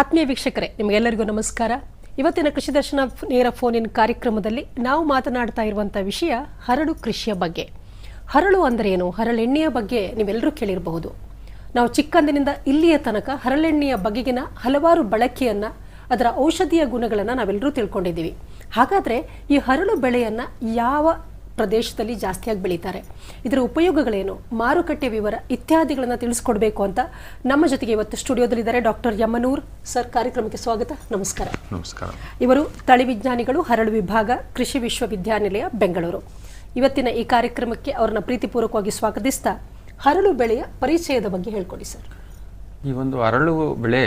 ಆತ್ಮೀಯ ವೀಕ್ಷಕರೇ, ನಿಮಗೆಲ್ಲರಿಗೂ ನಮಸ್ಕಾರ. ಇವತ್ತಿನ ಕೃಷಿ ದರ್ಶನ ನೇರ ಫೋನ್ ಇನ್ ಕಾರ್ಯಕ್ರಮದಲ್ಲಿ ನಾವು ಮಾತನಾಡ್ತಾ ಇರುವಂಥ ವಿಷಯ ಹರಳು ಕೃಷಿಯ ಬಗ್ಗೆ. ಹರಳು ಅಂದರೆ ಏನು ಹರಳೆಣ್ಣೆಯ ಬಗ್ಗೆ ನೀವೆಲ್ಲರೂ ಕೇಳಿರಬಹುದು. ನಾವು ಚಿಕ್ಕಂದಿನಿಂದ ಇಲ್ಲಿಯ ತನಕ ಹರಳೆಣ್ಣೆಯ ಬಗೆಗಿನ ಹಲವಾರು ಬಳಕೆಯನ್ನು, ಅದರ ಔಷಧೀಯ ಗುಣಗಳನ್ನು ನಾವೆಲ್ಲರೂ ತಿಳ್ಕೊಂಡಿದ್ದೀವಿ. ಹಾಗಾದ್ರೆ ಈ ಹರಳು ಬೆಳೆಯನ್ನು ಯಾವ ಪ್ರದೇಶದಲ್ಲಿ ಜಾಸ್ತಿಯಾಗಿ ಬೆಳೀತಾರೆ. ಇದರ ಉಪಯೋಗಗಳೇನು? ಮಾರುಕಟ್ಟೆ ವಿವರ ಇತ್ಯಾದಿಗಳನ್ನು ತಿಳಿಸ್ಕೊಡ್ಬೇಕು ಅಂತ ನಮ್ಮ ಜೊತೆಗೆ ಇವತ್ತು ಸ್ಟುಡಿಯೋದಲ್ಲಿದ್ದಾರೆ ಡಾಕ್ಟರ್ ಯಮನೂರ್ ಸರ್ ಕಾರ್ಯಕ್ರಮಕ್ಕೆ ಸ್ವಾಗತ. ನಮಸ್ಕಾರ. ನಮಸ್ಕಾರ. ಇವರು ತಳಿ ವಿಜ್ಞಾನಿಗಳು ಹರಳು ವಿಭಾಗ ಕೃಷಿ ವಿಶ್ವವಿದ್ಯಾನಿಲಯ ಬೆಂಗಳೂರು. ಇವತ್ತಿನ ಈ ಕಾರ್ಯಕ್ರಮಕ್ಕೆ ಅವರನ್ನ ಪ್ರೀತಿಪೂರ್ವಕವಾಗಿ ಸ್ವಾಗತಿಸ್ತಾ ಹರಳು ಬೆಳೆಯ ಪರಿಚಯದ ಬಗ್ಗೆ ಹೇಳ್ಕೊಡಿ ಸರ್. ಈ ಒಂದು ಅರಳು ಬೆಳೆ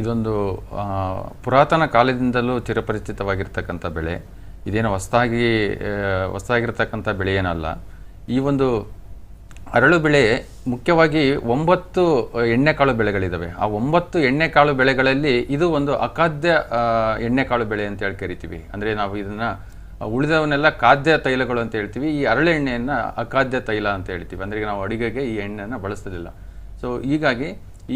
ಇದೊಂದು ಪುರಾತನ ಕಾಲದಿಂದಲೂ ಚಿರಪರಿಚಿತವಾಗಿರ್ತಕ್ಕಂಥ ಬೆಳೆ. ಇದೇನು ಹೊಸದಾಗಿ ಹೊಸದಾಗಿರ್ತಕ್ಕಂಥ ಬೆಳೆ ಏನಲ್ಲ. ಈ ಒಂದು ಅರಳು ಬೆಳೆ ಮುಖ್ಯವಾಗಿ ಒಂಬತ್ತು ಎಣ್ಣೆಕಾಳು ಬೆಳೆಗಳಿದ್ದಾವೆ ಆ ಒಂಬತ್ತು ಎಣ್ಣೆಕಾಳು ಬೆಳೆಗಳಲ್ಲಿ ಇದು ಒಂದು ಅಖಾದ್ಯ ಎಣ್ಣೆ ಎಣ್ಣೆಕಾಳು ಬೆಳೆ ಅಂತ ಹೇಳಿ ಕರಿತೀವಿ. ಅಂದರೆ ನಾವು ಇದನ್ನು ಉಳಿದವನ್ನೆಲ್ಲ ಖಾದ್ಯ ತೈಲಗಳು ಅಂತ ಹೇಳ್ತೀವಿ. ಈ ಹರಳೆಣ್ಣೆಯನ್ನು ಅಖಾದ್ಯ ತೈಲ ಅಂತ ಹೇಳ್ತೀವಿ. ಅಂದರೆ ನಾವು ಅಡುಗೆಗೆ ಈ ಎಣ್ಣೆಯನ್ನು ಬಳಸೋದಿಲ್ಲ ಸೊ ಹೀಗಾಗಿ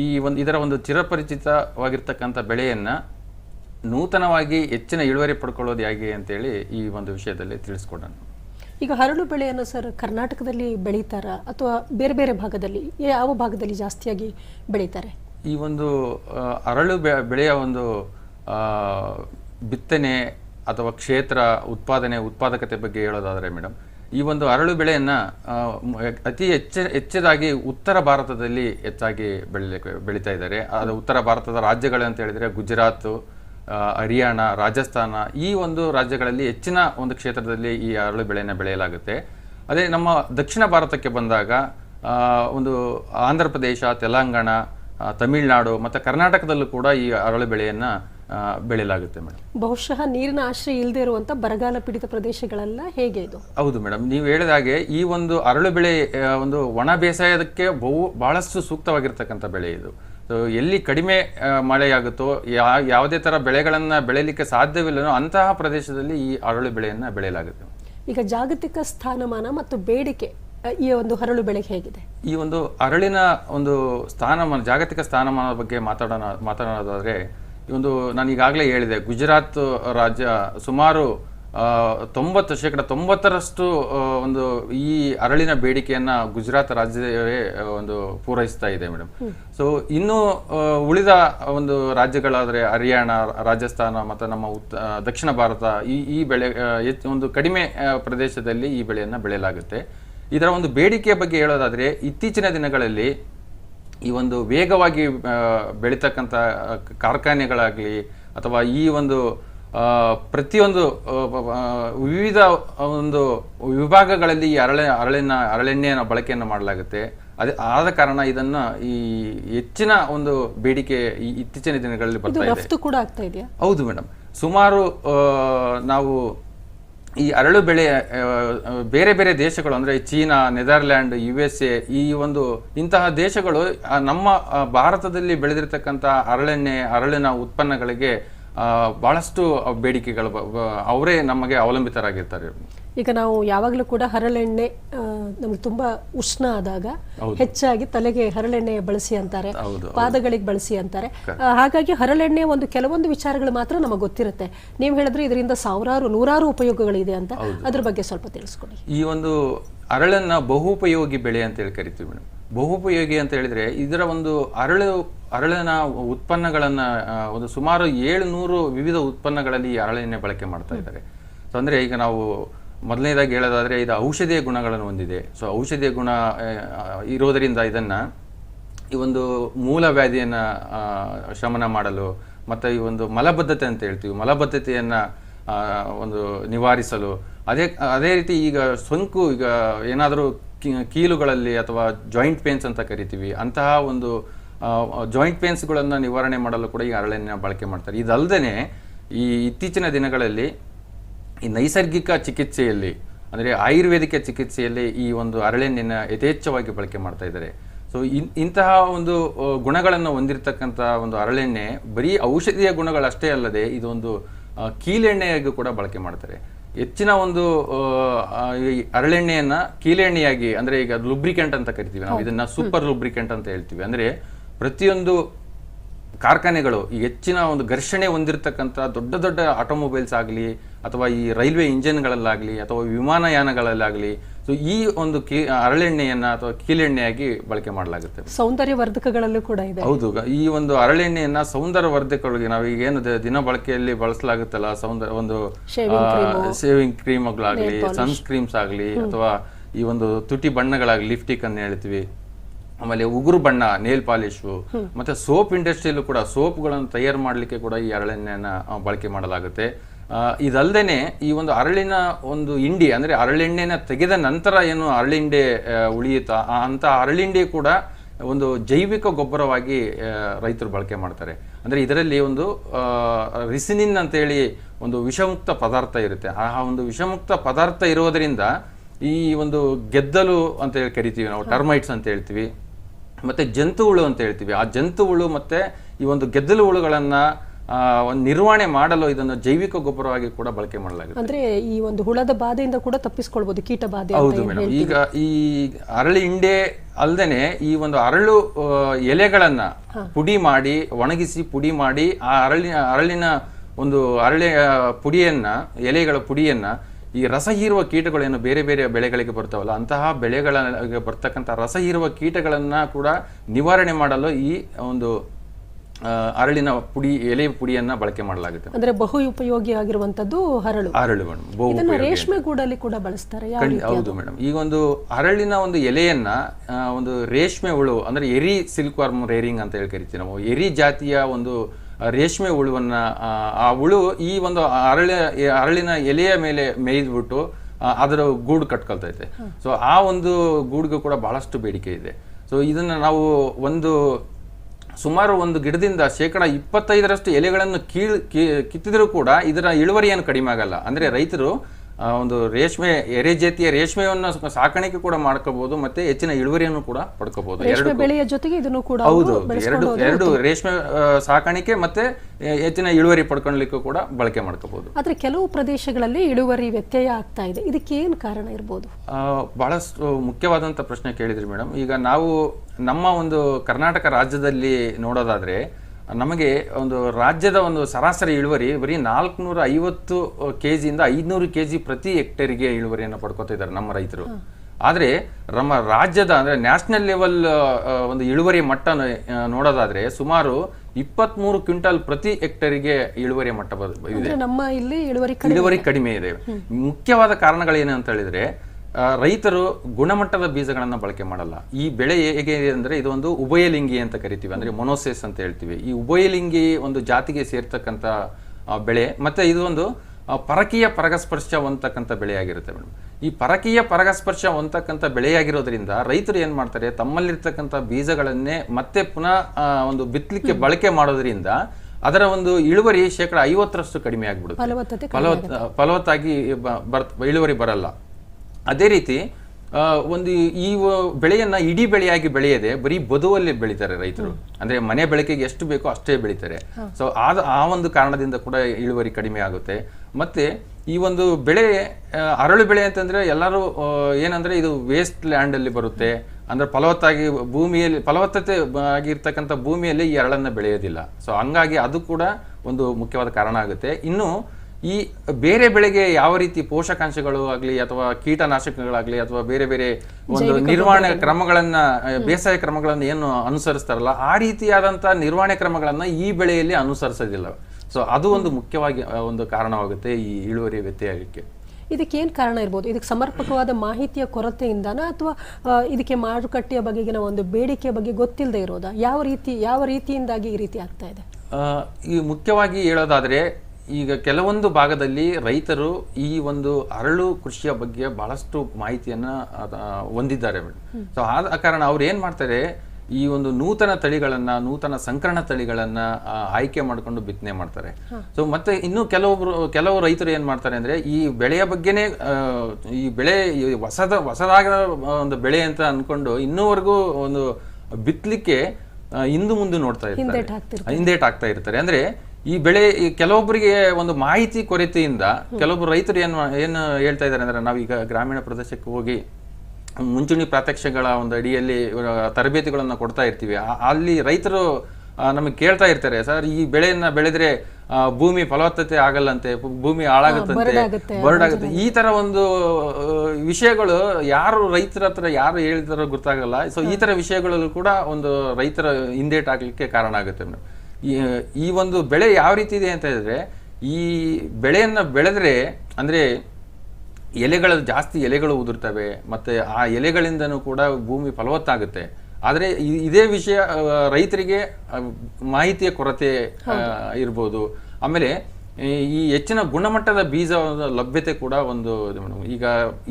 ಈ ಒಂದು, ಇದರ ಒಂದು ಚಿರಪರಿಚಿತವಾಗಿರ್ತಕ್ಕಂಥ ಬೆಳೆಯನ್ನು ನೂತನವಾಗಿ ಹೆಚ್ಚಿನ ಇಳುವರಿ ಪಡ್ಕೊಳ್ಳೋದು ಹೇಗೆ ಅಂತೇಳಿ ಈ ಒಂದು ವಿಷಯದಲ್ಲಿ ತಿಳಿಸ್ಕೊಡೋಣ. ಈಗ ಹರಳು ಬೆಳೆಯನ್ನು ಸರ್ ಕರ್ನಾಟಕದಲ್ಲಿ ಬೆಳೀತಾರಾ? ಅಥವಾ ಬೇರೆ ಬೇರೆ ಭಾಗದಲ್ಲಿ ಯಾವ ಭಾಗದಲ್ಲಿ ಜಾಸ್ತಿಯಾಗಿ ಬೆಳೀತಾರೆ? ಈ ಒಂದು ಅರಳು ಬೆಳೆಯ ಒಂದು ಬಿತ್ತನೆ ಅಥವಾ ಕ್ಷೇತ್ರ ಉತ್ಪಾದನೆ ಉತ್ಪಾದಕತೆ ಬಗ್ಗೆ ಹೇಳೋದಾದರೆ ಮೇಡಮ್ ಈ ಒಂದು ಅರಳು ಬೆಳೆಯನ್ನು ಅತಿ ಹೆಚ್ಚ ಹೆಚ್ಚದಾಗಿ ಉತ್ತರ ಭಾರತದಲ್ಲಿ ಹೆಚ್ಚಾಗಿ ಬೆಳಿಲಿಕ್ಕೆ ಬೆಳೀತಾ ಇದ್ದಾರೆ. ಅದು ಉತ್ತರ ಭಾರತದ ರಾಜ್ಯಗಳಂತ ಅಂತ ಹೇಳಿದರೆ ಗುಜರಾತ್ ಹರಿಯಾಣ ರಾಜಸ್ಥಾನ ಈ ಒಂದು ರಾಜ್ಯಗಳಲ್ಲಿ ಹೆಚ್ಚಿನ ಒಂದು ಕ್ಷೇತ್ರದಲ್ಲಿ ಈ ಅರಳು ಬೆಳೆಯನ್ನು ಬೆಳೆಯಲಾಗುತ್ತೆ. ಅದೇ ನಮ್ಮ ದಕ್ಷಿಣ ಭಾರತಕ್ಕೆ ಬಂದಾಗ ಒಂದು ಆಂಧ್ರ ಪ್ರದೇಶ ತೆಲಂಗಾಣ ತಮಿಳುನಾಡು ಮತ್ತು ಕರ್ನಾಟಕದಲ್ಲೂ ಕೂಡ ಈ ಅರಳು ಬೆಳೆಯನ್ನು ಬೆಳೆಯಲಾಗುತ್ತೆ ಮೇಡಮ್ ಬಹುಶಃ ನೀರಿನ ಆಶ್ರಯ ಇಲ್ಲದೆ ಇರುವಂಥ ಬರಗಾಲ ಪೀಡಿತ ಪ್ರದೇಶಗಳೆಲ್ಲ ಹೇಗೆ ಇದು? ಹೌದು ಮೇಡಮ್ ನೀವು ಹೇಳಿದ ಹಾಗೆ ಈ ಒಂದು ಅರಳು ಬೆಳೆ ಒಂದು ಒಣ ಬೇಸಾಯದಕ್ಕೆ ಬಹು ಬಹಳಷ್ಟು ಸೂಕ್ತವಾಗಿರ್ತಕ್ಕಂಥ ಬೆಳೆ ಇದು. ಎಲ್ಲಿ ಕಡಿಮೆ ಮಳೆಯಾಗುತ್ತೋ ಯಾ ಯಾವುದೇ ಥರ ಬೆಳೆಗಳನ್ನು ಬೆಳೆಯಲಿಕ್ಕೆ ಸಾಧ್ಯವಿಲ್ಲನೋ ಅಂತಹ ಪ್ರದೇಶದಲ್ಲಿ ಈ ಅರಳು ಬೆಳೆಯನ್ನು ಬೆಳೆಯಲಾಗುತ್ತೆ. ಈಗ ಜಾಗತಿಕ ಸ್ಥಾನಮಾನ ಮತ್ತು ಬೇಡಿಕೆ ಈ ಒಂದು ಹರಳು ಬೆಳೆಗೆ ಹೇಗಿದೆ? ಈ ಒಂದು ಅರಳಿನ ಒಂದು ಸ್ಥಾನಮಾನ ಜಾಗತಿಕ ಸ್ಥಾನಮಾನದ ಬಗ್ಗೆ ಮಾತಾಡೋಣ ಮಾತನಾಡೋದಾದರೆ ಈ ಒಂದು ನಾನು ಈಗಾಗಲೇ ಹೇಳಿದೆ ಗುಜರಾತ್ ರಾಜ್ಯ ಸುಮಾರು ತೊಂಬತ್ತು ಶೇಕಡ ತೊಂಬತ್ತರಷ್ಟು ಒಂದು ಈ ಅರಳಿನ ಬೇಡಿಕೆಯನ್ನ ಗುಜರಾತ್ ರಾಜ್ಯವೇ ಒಂದು ಪೂರೈಸ್ತಾ ಇದೆ ಮೇಡಮ್. ಸೊ ಇನ್ನು ಉಳಿದ ಒಂದು ರಾಜ್ಯಗಳಾದ್ರೆ ಹರಿಯಾಣ ರಾಜಸ್ಥಾನ ಮತ್ತು ನಮ್ಮ ಉತ್ತ ದಕ್ಷಿಣ ಭಾರತ ಈ ಈ ಬೆಳೆ ಒಂದು ಕಡಿಮೆ ಪ್ರದೇಶದಲ್ಲಿ ಈ ಬೆಳೆಯನ್ನು ಬೆಳೆಯಲಾಗುತ್ತೆ. ಇದರ ಒಂದು ಬೇಡಿಕೆಯ ಬಗ್ಗೆ ಹೇಳೋದಾದ್ರೆ ಇತ್ತೀಚಿನ ದಿನಗಳಲ್ಲಿ ಈ ಒಂದು ವೇಗವಾಗಿ ಬೆಳೀತಕ್ಕಂಥ ಕಾರ್ಖಾನೆಗಳಾಗಲಿ ಅಥವಾ ಈ ಒಂದು ಪ್ರತಿಯೊಂದು ವಿವಿಧ ಒಂದು ವಿಭಾಗಗಳಲ್ಲಿ ಈ ಅರಳೆ ಅರಳಿನ ಅರಳೆಣ್ಣೆಯ ಬಳಕೆಯನ್ನು ಮಾಡಲಾಗುತ್ತೆ. ಅದ ಆದ ಕಾರಣ ಇದನ್ನ ಈ ಹೆಚ್ಚಿನ ಒಂದು ಬೇಡಿಕೆ ಈ ಇತ್ತೀಚಿನ ದಿನಗಳಲ್ಲಿ ಬರ್ತಾ ಇದೆ ಕೂಡ ಆಗ್ತಾ ಇದೆಯಾ? ಹೌದು ಮೇಡಮ್. ಸುಮಾರು ನಾವು ಈ ಅರಳು ಬೆಳೆ ಬೇರೆ ಬೇರೆ ದೇಶಗಳು ಅಂದರೆ China Netherland U S A ಈ ಒಂದು ಇಂತಹ ದೇಶಗಳು ನಮ್ಮ ಭಾರತದಲ್ಲಿ ಬೆಳೆದಿರ್ತಕ್ಕಂಥ ಅರಳೆಣ್ಣೆ ಅರಳಿನ ಉತ್ಪನ್ನಗಳಿಗೆ ಬಹಳಷ್ಟು ಬೇಡಿಕೆಗಳು ಅವರೇ ನಮಗೆ ಅವಲಂಬಿತರಾಗಿರ್ತಾರೆ. ಈಗ ನಾವು ಯಾವಾಗಲೂ ಕೂಡ ಹರಳೆಣ್ಣೆ ನಮ್ಗೆ ತುಂಬಾ ಉಷ್ಣ ಆದಾಗ ಹೆಚ್ಚಾಗಿ ತಲೆಗೆ ಹರಳೆಣ್ಣೆ ಬಳಸಿ ಅಂತಾರೆ ಪಾದಗಳಿಗೆ ಬಳಸಿ ಅಂತಾರೆ. ಹಾಗಾಗಿ ಹರಳೆಣ್ಣೆ ಒಂದು ಕೆಲವೊಂದು ವಿಚಾರಗಳು ಮಾತ್ರ ನಮಗೆ ಗೊತ್ತಿರುತ್ತೆ. ನೀವು ಹೇಳಿದ್ರೆ ಇದರಿಂದ ಸಾವಿರಾರು ನೂರಾರು ಉಪಯೋಗಗಳಿದೆ ಅಂತ. ಅದ್ರ ಬಗ್ಗೆ ಸ್ವಲ್ಪ ತಿಳಿಸ್ಕೊಡಿ. ಈ ಒಂದು ಅರಳನ್ನ ಬಹುಪಯೋಗಿ ಬೆಳೆ ಅಂತ ಹೇಳಿ ಕರಿತೀವಿ ಮೇಡಮ್. ಬಹುಪಯೋಗಿ ಅಂತ ಹೇಳಿದ್ರೆ ಇದರ ಒಂದು ಅರಳು ಅರಳಿನ ಉತ್ಪನ್ನಗಳನ್ನ ಒಂದು ಸುಮಾರು ಏಳುನೂರು ವಿವಿಧ ಉತ್ಪನ್ನಗಳಲ್ಲಿ ಈ ಅರಳೆಣ್ಣೆ ಬಳಕೆ ಮಾಡ್ತಾ ಇದ್ದಾರೆ. ಸೊ ಅಂದ್ರೆ ಈಗ ನಾವು ಮೊದಲನೇದಾಗಿ ಹೇಳೋದಾದ್ರೆ ಇದು ಔಷಧೀಯ ಗುಣಗಳನ್ನು ಹೊಂದಿದೆ. ಸೊ ಔಷಧೀಯ ಗುಣ ಇರೋದರಿಂದ ಇದನ್ನ ಈ ಒಂದು ಮೂಲ ವ್ಯಾಧಿಯನ್ನು ಶಮನ ಮಾಡಲು ಮತ್ತು ಈ ಒಂದು ಮಲಬದ್ಧತೆ ಅಂತ ಹೇಳ್ತೀವಿ. ಮಲಬದ್ಧತೆಯನ್ನು ಒಂದು ನಿವಾರಿಸಲು. ಅದೇ ಅದೇ ರೀತಿ ಈಗ ಸೋಂಕು ಈಗ ಏನಾದರೂ ಕೀಲುಗಳಲ್ಲಿ ಅಥವಾ ಜಾಯಿಂಟ್ ಪೇನ್ಸ್ ಅಂತ ಕರಿತೀವಿ, ಅಂತಹ ಒಂದು ಜಾಯಿಂಟ್ ಪೇನ್ಸ್ಗಳನ್ನು ನಿವಾರಣೆ ಮಾಡಲು ಕೂಡ ಈ ಹರಳೆಣ್ಣೆನ ಬಳಕೆ ಮಾಡ್ತಾರೆ. ಇದಲ್ಲದೆ ಈ ಇತ್ತೀಚಿನ ದಿನಗಳಲ್ಲಿ ಈ ನೈಸರ್ಗಿಕ ಚಿಕಿತ್ಸೆಯಲ್ಲಿ, ಅಂದರೆ ಆಯುರ್ವೇದಿಕ ಚಿಕಿತ್ಸೆಯಲ್ಲಿ ಈ ಒಂದು ಹರಳೆಣ್ಣೆನ ಯಥೇಚ್ಛವಾಗಿ ಬಳಕೆ ಮಾಡ್ತಾ ಇದ್ದಾರೆ. ಸೊ ಇನ್, ಇಂತಹ ಒಂದು ಗುಣಗಳನ್ನು ಹೊಂದಿರತಕ್ಕಂಥ ಒಂದು ಹರಳೆಣ್ಣೆ ಬರೀ ಔಷಧೀಯ ಗುಣಗಳಷ್ಟೇ ಅಲ್ಲದೆ ಇದೊಂದು ಕೀಲೆಣ್ಣೆಯಾಗಿ ಕೂಡ ಬಳಕೆ ಮಾಡ್ತಾರೆ. ಹೆಚ್ಚಿನ ಒಂದು ಅರಳೆಣ್ಣೆಯನ್ನ ಆ, ಈ ಅರಳೆಣ್ಣೆಯನ್ನ ಕೀಲೆಣ್ಣೆಯಾಗಿ ಅಂದ್ರೆ ಈಗ ಲುಬ್ರಿಕೆಂಟ್ ಅಂತ ಕರಿತೀವಿ ನಾವು ಇದನ್ನ ಸೂಪರ್ ಲುಬ್ರಿಕೆಂಟ್ ಅಂತ ಹೇಳ್ತೀವಿ. ಅಂದ್ರೆ ಪ್ರತಿಯೊಂದು ಕಾರ್ಖಾನೆಗಳು ಈ ಹೆಚ್ಚಿನ ಒಂದು ಘರ್ಷಣೆ ಹೊಂದಿರತಕ್ಕಂಥ ದೊಡ್ಡ ದೊಡ್ಡ ಆಟೋಮೊಬೈಲ್ಸ್ ಆಗಲಿ ಅಥವಾ ಈ ರೈಲ್ವೆ ಇಂಜಿನ್ಗಳಲ್ಲಾಗಲಿ ಅಥವಾ ವಿಮಾನಯಾನಗಳಲ್ಲಾಗಲಿ ಸೊ ಈ ಒಂದು ಕೀ ಹರಳೆಣ್ಣೆಯನ್ನ ಅಥವಾ ಕೀಲೆಣ್ಣೆಯಾಗಿ ಬಳಕೆ ಮಾಡಲಾಗುತ್ತೆ. ಸೌಂದರ್ಯವರ್ಧಕಗಳಲ್ಲೂ ಕೂಡ ಇದೆ. ಹೌದು ಈ ಒಂದು ಹರಳೆಣ್ಣೆಯನ್ನ ಸೌಂದರ್ಯ ವರ್ಧಕಗಳಿಗೆ ನಾವು ಈಗ ಏನು ದಿನ ಬಳಕೆಯಲ್ಲಿ ಬಳಸಲಾಗುತ್ತಲ್ಲ ಸೌಂದರ್ಯ ಒಂದು ಶೇವಿಂಗ್ ಕ್ರೀಮ್ಗಳಾಗಲಿ ಸನ್ಸ್ಕ್ರೀಮ್ಸ್ ಆಗಲಿ ಅಥವಾ ಈ ಒಂದು ತುಟಿ ಬಣ್ಣಗಳಾಗಲಿ ಲಿಫ್ಟಿಕ್ ಅನ್ನು ಹೇಳ್ತೀವಿ. ಆಮೇಲೆ ಉಗುರು ಬಣ್ಣ ನೇಲ್ ಪಾಲಿಶು ಮತ್ತೆ ಸೋಪ್ ಇಂಡಸ್ಟ್ರಿಯಲ್ಲೂ ಕೂಡ ಸೋಪ್ಗಳನ್ನು ತಯಾರು ಮಾಡಲಿಕ್ಕೆ ಕೂಡ ಈ ಹರಳೆಣ್ಣೆಯನ್ನ ಬಳಕೆ ಮಾಡಲಾಗುತ್ತೆ. ಆ, ಇದಲ್ದೇನೆ ಈ ಒಂದು ಅರಳಿನ ಒಂದು ಇಂಡಿ ಅಂದರೆ ಅರಳೆಣ್ಣೆನ ತೆಗೆದ ನಂತರ ಏನು ಅರಳಿಂಡೆ ಉಳಿಯುತ್ತಾ? ಅಂತ ಅರಳಿಂಡೆ ಕೂಡ ಒಂದು ಜೈವಿಕ ಗೊಬ್ಬರವಾಗಿ ರೈತರು ಬಳಕೆ ಮಾಡ್ತಾರೆ. ಅಂದರೆ ಇದರಲ್ಲಿ ಒಂದು ರಿಸಿನಿನ್ ಅಂತೇಳಿ ಒಂದು ವಿಷಮುಕ್ತ ಪದಾರ್ಥ ಇರುತ್ತೆ. ಆ ಒಂದು ವಿಷಮುಕ್ತ ಪದಾರ್ಥ ಇರೋದರಿಂದ ಈ ಒಂದು ಗೆದ್ದಲು ಅಂತ ಹೇಳಿ ಕರಿತೀವಿ ನಾವು ಟರ್ಮೈಟ್ಸ್ ಅಂತ ಹೇಳ್ತೀವಿ ಮತ್ತು ಜಂತು ಹುಳು ಅಂತ ಹೇಳ್ತೀವಿ. ಆ ಜಂತು ಹುಳು ಮತ್ತು ಈ ಒಂದು ಗೆದ್ದಲು ಹುಳುಗಳನ್ನ ಒಂದು ನಿರ್ವಹಣೆ ಮಾಡಲು ಇದನ್ನು ಜೈವಿಕ ಗೊಬ್ಬರವಾಗಿ ಕೂಡ ಬಳಕೆ ಮಾಡಲಾಗಿದೆ ಅಂದ್ರೆ ಈ ಒಂದು ಹುಳದ ಬಾಧೆಯಿಂದ ಕೂಡ ತಪ್ಪಿಸ್ಕೊಳ್ಬಹುದು ಕೀಟ ಬಾಧೆ ಹೌದು ಮೇಡಮ್. ಈಗ ಈ ಅರಳಿ ಹಿಂಡೆ ಅಲ್ದೇನೆ ಈ ಒಂದು ಅರಳು ಎಲೆಗಳನ್ನ ಪುಡಿ ಮಾಡಿ ಒಣಗಿಸಿ ಪುಡಿ ಮಾಡಿ ಆ ಅರಳಿನ ಅರಳಿನ ಒಂದು ಅರಳಿಯ ಪುಡಿಯನ್ನ ಎಲೆಗಳ ಪುಡಿಯನ್ನ ಈ ರಸ ಹೀರುವ ಕೀಟಗಳೇನು ಬೇರೆ ಬೇರೆ ಬೆಳೆಗಳಿಗೆ ಬರ್ತಾವಲ್ಲ ಅಂತಹ ಬೆಳೆಗಳ ಬರ್ತಕ್ಕಂಥ ರಸ ಹೀರುವ ಕೀಟಗಳನ್ನ ಕೂಡ ನಿವಾರಣೆ ಮಾಡಲು ಈ ಒಂದು ಅರಳಿನ ಪುಡಿ ಎಲೆ ಪುಡಿಯನ್ನ ಬಳಕೆ ಮಾಡಲಾಗುತ್ತೆ. ಅಂದ್ರೆ ಬಹು ಉಪಯೋಗಿ ಆಗಿರುವಂತದ್ದು ಹರಳು. ಅರಳು ಮೇಡಮ್ ರೇಷ್ಮೆ ಗೂಡಲ್ಲಿ ಕೂಡ ಬಳಸ್ತಾರೆ ಹೌದು ಮೇಡಮ್ ಈಗ ಒಂದು ಅರಳಿನ ಒಂದು ಎಲೆಯನ್ನ ಒಂದು ರೇಷ್ಮೆ ಹುಳು ಅಂದ್ರೆ ಎರಿ ಸಿಲ್ಕ್ ವಾರ್ಮ್ ರೇರಿಂಗ್ ಅಂತ ಹೇಳಿ ಕರಿತೀವಿ ನಾವು. ಎರಿ ಜಾತಿಯ ಒಂದು ರೇಷ್ಮೆ ಹುಳುವನ್ನ ಆ, ಆ ಹುಳು ಈ ಒಂದು ಅರಳ ಅರಳಿನ ಎಲೆಯ ಮೇಲೆ ಮೇಯ್ದ್ಬಿಟ್ಟು ಅದರ ಗೂಡು ಕಟ್ಕೊಳ್ತೈತೆ ಸೊ ಆ ಒಂದು ಗೂಡಿಗೂ ಕೂಡ ಬಹಳಷ್ಟು ಬೇಡಿಕೆ ಇದೆ. ಸೊ ಇದನ್ನ ನಾವು ಒಂದು ಸುಮಾರು ಒಂದು ಗಿಡದಿಂದ ಶೇಕಡ ಇಪ್ಪತ್ತೈದರಷ್ಟು ಎಲೆಗಳನ್ನು ಕೀಳ್ ಕಿತ್ತಿದ್ರೂ ಕೂಡ ಇದರ ಇಳುವರಿಯನ್ನು ಕಡಿಮೆ ಆಗಲ್ಲ. ಅಂದರೆ ರೈತರು ಒಂದು ರೇಷ್ಮೆ ಎರೆ ಜಾತಿಯ ರೇಷ್ಮೆಯನ್ನು ಸಾಕಾಣಿಕೆ ಕೂಡ ಮಾಡ್ಕೋಬಹುದು ಮತ್ತೆ ಹೆಚ್ಚಿನ ಇಳುವರಿಯನ್ನು ಕೂಡ ಪಡ್ಕೋಬಹುದು ಎರಡು ರೇಷ್ಮೆ ಬೆಳೆಯ ಜೊತೆಗೆ ಇದನ್ನು ಕೂಡ ಹೌದು ಎರಡು ಎರಡು ರೇಷ್ಮೆ ಸಾಕಾಣಿಕೆ ಮತ್ತೆ ಹೆಚ್ಚಿನ ಇಳುವರಿ ಪಡ್ಕೊಳ್ಲಿಕ್ಕೂ ಕೂಡ ಬಳಕೆ ಮಾಡ್ಕೋಬಹುದು ಆದ್ರೆ ಕೆಲವು ಪ್ರದೇಶಗಳಲ್ಲಿ ಇಳುವರಿ ವ್ಯತ್ಯಯ ಆಗ್ತಾ ಇದೆ. ಇದಕ್ಕೆ ಏನು ಕಾರಣ ಇರ್ಬೋದು? ಆ, ಬಹಳಷ್ಟು ಮುಖ್ಯವಾದಂಥ ಪ್ರಶ್ನೆ ಕೇಳಿದ್ರಿ ಮೇಡಮ್ ಈಗ ನಾವು ನಮ್ಮ ಒಂದು ಕರ್ನಾಟಕ ರಾಜ್ಯದಲ್ಲಿ ನೋಡೋದಾದ್ರೆ ನಮಗೆ ಒಂದು ರಾಜ್ಯದ ಒಂದು ಸರಾಸರಿ ಇಳುವರಿ ಬರೀ ನಾಲ್ಕುನೂರ ಐವತ್ತು ಕೆ ಜಿಯಿಂದ ಐದುನೂರು ಕೆ ಜಿ ಪ್ರತಿ ಹೆಕ್ಟೇರಿಗೆ ಇಳುವರಿಯನ್ನು ಪಡ್ಕೋತಾ ಇದ್ದಾರೆ ನಮ್ಮ ರೈತರು. ಆದರೆ ನಮ್ಮ ರಾಜ್ಯದ ಅಂದ್ರೆ ನ್ಯಾಷನಲ್ ಲೆವೆಲ್ ಒಂದು ಇಳುವರಿ ಮಟ್ಟ ನೋಡೋದಾದ್ರೆ ಸುಮಾರು ಇಪ್ಪತ್ಮೂರು ಕ್ವಿಂಟಲ್ ಪ್ರತಿ ಹೆಕ್ಟೇರಿಗೆ ಇಳುವರಿ ಮಟ್ಟ ಇದೆ. ನಮ್ಮ ಇಲ್ಲಿ ಇಳುವರಿ ಕಡಿಮೆ ಇಳುವರಿ ಕಡಿಮೆ ಇದೆ. ಮುಖ್ಯವಾದ ಕಾರಣಗಳೇನು ಅಂತ ಹೇಳಿದ್ರೆ ರೈತರು ಗುಣಮಟ್ಟದ ಬೀಜಗಳನ್ನು ಬಳಕೆ ಮಾಡಲ್ಲ. ಈ ಬೆಳೆ ಹೇಗೆ ಅಂದರೆ ಅಂದ್ರೆ ಇದು ಉಭಯಲಿಂಗಿ ಅಂತ ಕರಿತೀವಿ ಅಂದ್ರೆ ಮೊನೋಸೆಸ್ ಅಂತ ಹೇಳ್ತೀವಿ. ಈ ಉಭಯಲಿಂಗಿ ಒಂದು ಜಾತಿಗೆ ಸೇರ್ತಕ್ಕಂಥ ಬೆಳೆ ಮತ್ತೆ ಇದು ಒಂದು ಆ, ಪರಕೀಯ ಪರಾಗಸ್ಪರ್ಶ ಹೊಂದತಕ್ಕಂಥ ಬೆಳೆಯಾಗಿರುತ್ತೆ ಮೇಡಮ್. ಈ ಪರಕೀಯ ಪರಾಗಸ್ಪರ್ಶ ಹೊಂದತಕ್ಕಂಥ ಬೆಳೆಯಾಗಿರೋದ್ರಿಂದ ರೈತರು ಏನು ಮಾಡ್ತಾರೆ ತಮ್ಮಲ್ಲಿರ್ತಕ್ಕಂಥ ಬೀಜಗಳನ್ನೇ ಮತ್ತೆ ಪುನಃ ಒಂದು ಬಿತ್ತಲಿಕ್ಕೆ ಬಳಕೆ ಮಾಡೋದ್ರಿಂದ ಅದರ ಒಂದು ಇಳುವರಿ ಶೇಕಡ ಐವತ್ತರಷ್ಟು ಕಡಿಮೆ ಆಗ್ಬಿಡುತ್ತೆ. ಫಲವತ್ತಾಗಿ ಬರ್ ಇಳುವರಿ ಬರಲ್ಲ. ಅದೇ ರೀತಿ ಒಂದು ಈ ಬೆಳೆಯನ್ನ ಇಡೀ ಬೆಳೆಯಾಗಿ ಬೆಳೆಯದೆ ಬರೀ ಬದುವಲ್ಲಿ ಬೆಳಿತಾರೆ ರೈತರು. ಅಂದ್ರೆ ಮನೆ ಬಳಕೆಗೆ ಎಷ್ಟು ಬೇಕೋ ಅಷ್ಟೇ ಬೆಳಿತಾರೆ. ಸೊ ಆದ ಆ ಒಂದು ಕಾರಣದಿಂದ ಕೂಡ ಇಳುವರಿ ಕಡಿಮೆ ಆಗುತ್ತೆ. ಮತ್ತೆ ಈ ಒಂದು ಬೆಳೆ ಅರಳು ಬೆಳೆ ಅಂತಂದ್ರೆ ಎಲ್ಲರೂ ಏನಂದ್ರೆ ಇದು ವೇಸ್ಟ್ ಲ್ಯಾಂಡ್ ಅಲ್ಲಿ ಬರುತ್ತೆ. ಅಂದ್ರೆ ಫಲವತ್ತಾಗಿ ಭೂಮಿಯಲ್ಲಿ ಫಲವತ್ತತೆ ಆಗಿರ್ತಕ್ಕಂಥ ಭೂಮಿಯಲ್ಲಿ ಈ ಅರಳನ್ನ ಬೆಳೆಯೋದಿಲ್ಲ. ಸೊ ಹಂಗಾಗಿ ಅದು ಕೂಡ ಒಂದು ಮುಖ್ಯವಾದ ಕಾರಣ ಆಗುತ್ತೆ. ಇನ್ನು ಈ ಬೇರೆ ಬೆಳೆಗೆ ಯಾವ ರೀತಿ ಪೋಷಕಾಂಶಗಳು ಆಗಲಿ ಅಥವಾ ಕೀಟನಾಶಕಗಳಾಗಲಿ ಅಥವಾ ಬೇರೆ ಬೇರೆ ಒಂದು ನಿರ್ವಹಣೆ ಕ್ರಮಗಳನ್ನ ಬೇಸಾಯ ಕ್ರಮಗಳನ್ನ ಏನು ಅನುಸರಿಸ್ತಾರಲ್ಲ ಆ ರೀತಿಯಾದಂತಹ ನಿರ್ವಹಣೆ ಕ್ರಮಗಳನ್ನ ಈ ಬೆಳೆಯಲ್ಲಿ ಅನುಸರಿಸೋದಿಲ್ಲ. ಸೊ ಅದು ಒಂದು ಮುಖ್ಯವಾಗಿ ಒಂದು ಕಾರಣವಾಗುತ್ತೆ ಈ ಇಳುವರಿ ವ್ಯತ್ಯಯಕ್ಕೆ. ಇದಕ್ಕೆ ಏನ್ ಕಾರಣ ಇರ್ಬೋದು? ಇದಕ್ಕೆ ಸಮರ್ಪಕವಾದ ಮಾಹಿತಿಯ ಕೊರತೆಯಿಂದನ ಅಥವಾ ಇದಕ್ಕೆ ಮಾರುಕಟ್ಟೆಯ ಬಗೆಗಿನ ಒಂದು ಬೇಡಿಕೆಯ ಬಗ್ಗೆ ಗೊತ್ತಿಲ್ಲದೆ ಇರೋದಾ? ಯಾವ ರೀತಿ ಯಾವ ರೀತಿಯಿಂದಾಗಿ ಈ ರೀತಿ ಆಗ್ತಾ ಇದೆ? ಈ ಮುಖ್ಯವಾಗಿ ಹೇಳೋದಾದ್ರೆ ಈಗ ಕೆಲವೊಂದು ಭಾಗದಲ್ಲಿ ರೈತರು ಈ ಒಂದು ಅರಳು ಕೃಷಿಯ ಬಗ್ಗೆ ಬಹಳಷ್ಟು ಮಾಹಿತಿಯನ್ನ ಹೊಂದಿದ್ದಾರೆ ಸೊ ಆದ ಕಾರಣ ಅವ್ರು ಏನ್ ಮಾಡ್ತಾರೆ ಈ ಒಂದು ನೂತನ ತಳಿಗಳನ್ನ ನೂತನ ಸಂಕರಣ ತಳಿಗಳನ್ನ ಆಯ್ಕೆ ಮಾಡ್ಕೊಂಡು ಬಿತ್ತನೆ ಮಾಡ್ತಾರೆ. ಸೊ ಮತ್ತೆ ಇನ್ನು ಕೆಲವೊಬ್ರು ಕೆಲವು ರೈತರು ಏನ್ ಮಾಡ್ತಾರೆ ಅಂದ್ರೆ ಈ ಬೆಳೆಯ ಬಗ್ಗೆನೇ ಈ ಬೆಳೆ ಹೊಸದ ಹೊಸದಾದ ಒಂದು ಬೆಳೆ ಅಂತ ಅನ್ಕೊಂಡು ಇನ್ನೂವರೆಗೂ ಒಂದು ಬಿತ್ತಲಿಕ್ಕೆ ಹಿಂದೆ ಮುಂದೆ ನೋಡ್ತಾ ಇರ್ತಾರೆ. ಹಿಂದೇಟ್ ಆಗ್ತಾ ಇರ್ತಾರೆ. ಅಂದ್ರೆ ಈ ಬೆಳೆ ಈ ಕೆಲವೊಬ್ಬರಿಗೆ ಒಂದು ಮಾಹಿತಿ ಕೊರತೆಯಿಂದ ಕೆಲವೊಬ್ಬರು ರೈತರು ಏನು ಏನು ಹೇಳ್ತಾ ಇದ್ದಾರೆ ಅಂದ್ರೆ ನಾವೀಗ ಗ್ರಾಮೀಣ ಪ್ರದೇಶಕ್ಕೆ ಹೋಗಿ ಮುಂಚೂಣಿ ಪ್ರಾತ್ಯಕ್ಷಗಳ ಒಂದು ಅಡಿಯಲ್ಲಿ ತರಬೇತಿಗಳನ್ನು ಕೊಡ್ತಾ ಇರ್ತೀವಿ. ಅಲ್ಲಿ ರೈತರು ನಮಗೆ ಕೇಳ್ತಾ ಇರ್ತಾರೆ ಸರ್ ಈ ಬೆಳೆಯನ್ನ ಬೆಳೆದ್ರೆ ಭೂಮಿ ಫಲವತ್ತತೆ ಆಗಲ್ಲಂತೆ ಭೂಮಿ ಹಾಳಾಗುತ್ತಂತೆ ಬರಡಾಗುತ್ತೆ, ಬರ್ಡ್ ಆಗುತ್ತೆ ಈ ತರ ಒಂದು ವಿಷಯಗಳು ಯಾರು ರೈತರ ಹತ್ರ ಯಾರು ಹೇಳಿದಾರೋ ಗೊತ್ತಾಗಲ್ಲ. ಸೊ ಈ ತರ ವಿಷಯಗಳಲ್ಲೂ ಕೂಡ ಒಂದು ರೈತರ ಹಿಂದೇಟ್ ಆಗ್ಲಿಕ್ಕೆ ಕಾರಣ ಆಗುತ್ತೆ ಮೇಡಮ್. ಈ- ಈ ಒಂದು ಬೆಳೆ ಯಾವ ರೀತಿ ಇದೆ ಅಂತ ಹೇಳಿದ್ರೆ ಈ ಬೆಳೆಯನ್ನು ಬೆಳೆದ್ರೆ ಅಂದ್ರೆ ಎಲೆಗಳು ಜಾಸ್ತಿ ಎಲೆಗಳು ಉದುರ್ತವೆ ಮತ್ತೆ ಆ ಎಲೆಗಳಿಂದನೂ ಕೂಡ ಭೂಮಿ ಫಲವತ್ತಾಗುತ್ತೆ. ಆದರೆ ಇದೇ ವಿಷಯ ರೈತರಿಗೆ ಮಾಹಿತಿಯ ಕೊರತೆ ಇರ್ಬೋದು. ಆಮೇಲೆ ಈ ಹೆಚ್ಚಿನ ಗುಣಮಟ್ಟದ ಬೀಜ ಲಭ್ಯತೆ ಕೂಡ ಒಂದು ಮೇಡಮ್. ಈಗ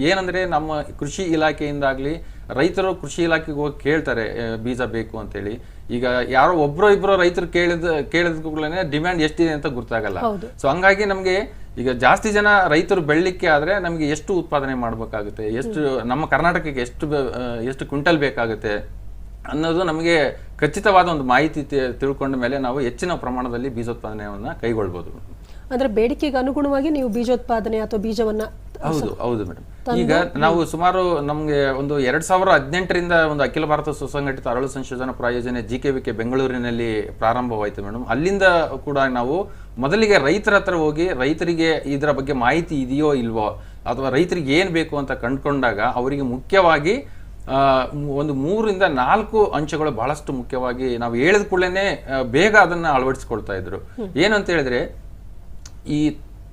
ಏನಂದ್ರೆ ನಮ್ಮ ಕೃಷಿ ಇಲಾಖೆಯಿಂದಾಗ್ಲಿ ರೈತರು ಕೃಷಿ ಇಲಾಖೆಗೆ ಹೋಗಿ ಕೇಳ್ತಾರೆ ಬೀಜ ಬೇಕು ಅಂತೇಳಿ. ಈಗ ಯಾರೋ ಒಬ್ರೋ ಇಬ್ರೋ ರೈತರು ಕೇಳಿದ ಕೇಳಿದ ಕೂಡಲೇ ಡಿಮ್ಯಾಂಡ್ ಎಷ್ಟಿದೆ ಅಂತ ಗೊತ್ತಾಗಲ್ಲ. ಸೊ ಹಂಗಾಗಿ ನಮಗೆ ಈಗ ಜಾಸ್ತಿ ಜನ ರೈತರು ಬೆಳಿಲಿಕ್ಕೆ ಆದ್ರೆ ನಮಗೆ ಎಷ್ಟು ಉತ್ಪಾದನೆ ಮಾಡಬೇಕಾಗುತ್ತೆ ಎಷ್ಟು ನಮ್ಮ ಕರ್ನಾಟಕಕ್ಕೆ ಎಷ್ಟು ಎಷ್ಟು ಕ್ವಿಂಟಲ್ ಬೇಕಾಗುತ್ತೆ ಅನ್ನೋದು ನಮಗೆ ಖಚಿತವಾದ ಒಂದು ಮಾಹಿತಿ ತಿಳ್ಕೊಂಡ ಮೇಲೆ ನಾವು ಹೆಚ್ಚಿನ ಪ್ರಮಾಣದಲ್ಲಿ ಬೀಜೋತ್ಪಾದನೆಯನ್ನು ಕೈಗೊಳ್ಬೋದು. ಅಂದ್ರೆ ಬೇಡಿಕೆಗೆ ಅನುಗುಣವಾಗಿ ನೀವು ಬೀಜೋತ್ಪಾದನೆ ಅಥವಾ ಬೀಜವನ್ನ ಹೌದು ಹೌದು ಮೇಡಮ್. ಈಗ ನಾವು ಸುಮಾರು ನಮ್ಗೆ ಒಂದು ಎರಡ್ ಸಾವಿರ ಹದಿನೆಂಟರಿಂದ ಒಂದು ಅಖಿಲ ಭಾರತ ಸುಸಂಘಟಿತ ಅರಳು ಸಂಶೋಧನಾ ಪ್ರಾಯೋಜನೆ ಜಿ ಕೆ ವಿ ಕೆ ಬೆಂಗಳೂರಿನಲ್ಲಿ ಪ್ರಾರಂಭವಾಯಿತು ಮೇಡಮ್. ಅಲ್ಲಿಂದ ಕೂಡ ನಾವು ಮೊದಲಿಗೆ ರೈತರ ಹತ್ರ ಹೋಗಿ ರೈತರಿಗೆ ಇದರ ಬಗ್ಗೆ ಮಾಹಿತಿ ಇದೆಯೋ ಇಲ್ವೋ ಅಥವಾ ರೈತರಿಗೆ ಏನ್ ಬೇಕು ಅಂತ ಕಂಡುಕೊಂಡಾಗ ಅವರಿಗೆ ಮುಖ್ಯವಾಗಿ ಒಂದು ಮೂರಿಂದ ನಾಲ್ಕು ಅಂಶಗಳು ಬಹಳಷ್ಟು ಮುಖ್ಯವಾಗಿ ನಾವು ಹೇಳಿದ ಕೂಡಲೇ ಬೇಗ ಅದನ್ನ ಅಳವಡಿಸ್ಕೊಳ್ತಾ ಇದ್ರು. ಏನಂತ ಹೇಳಿದ್ರೆ ಈ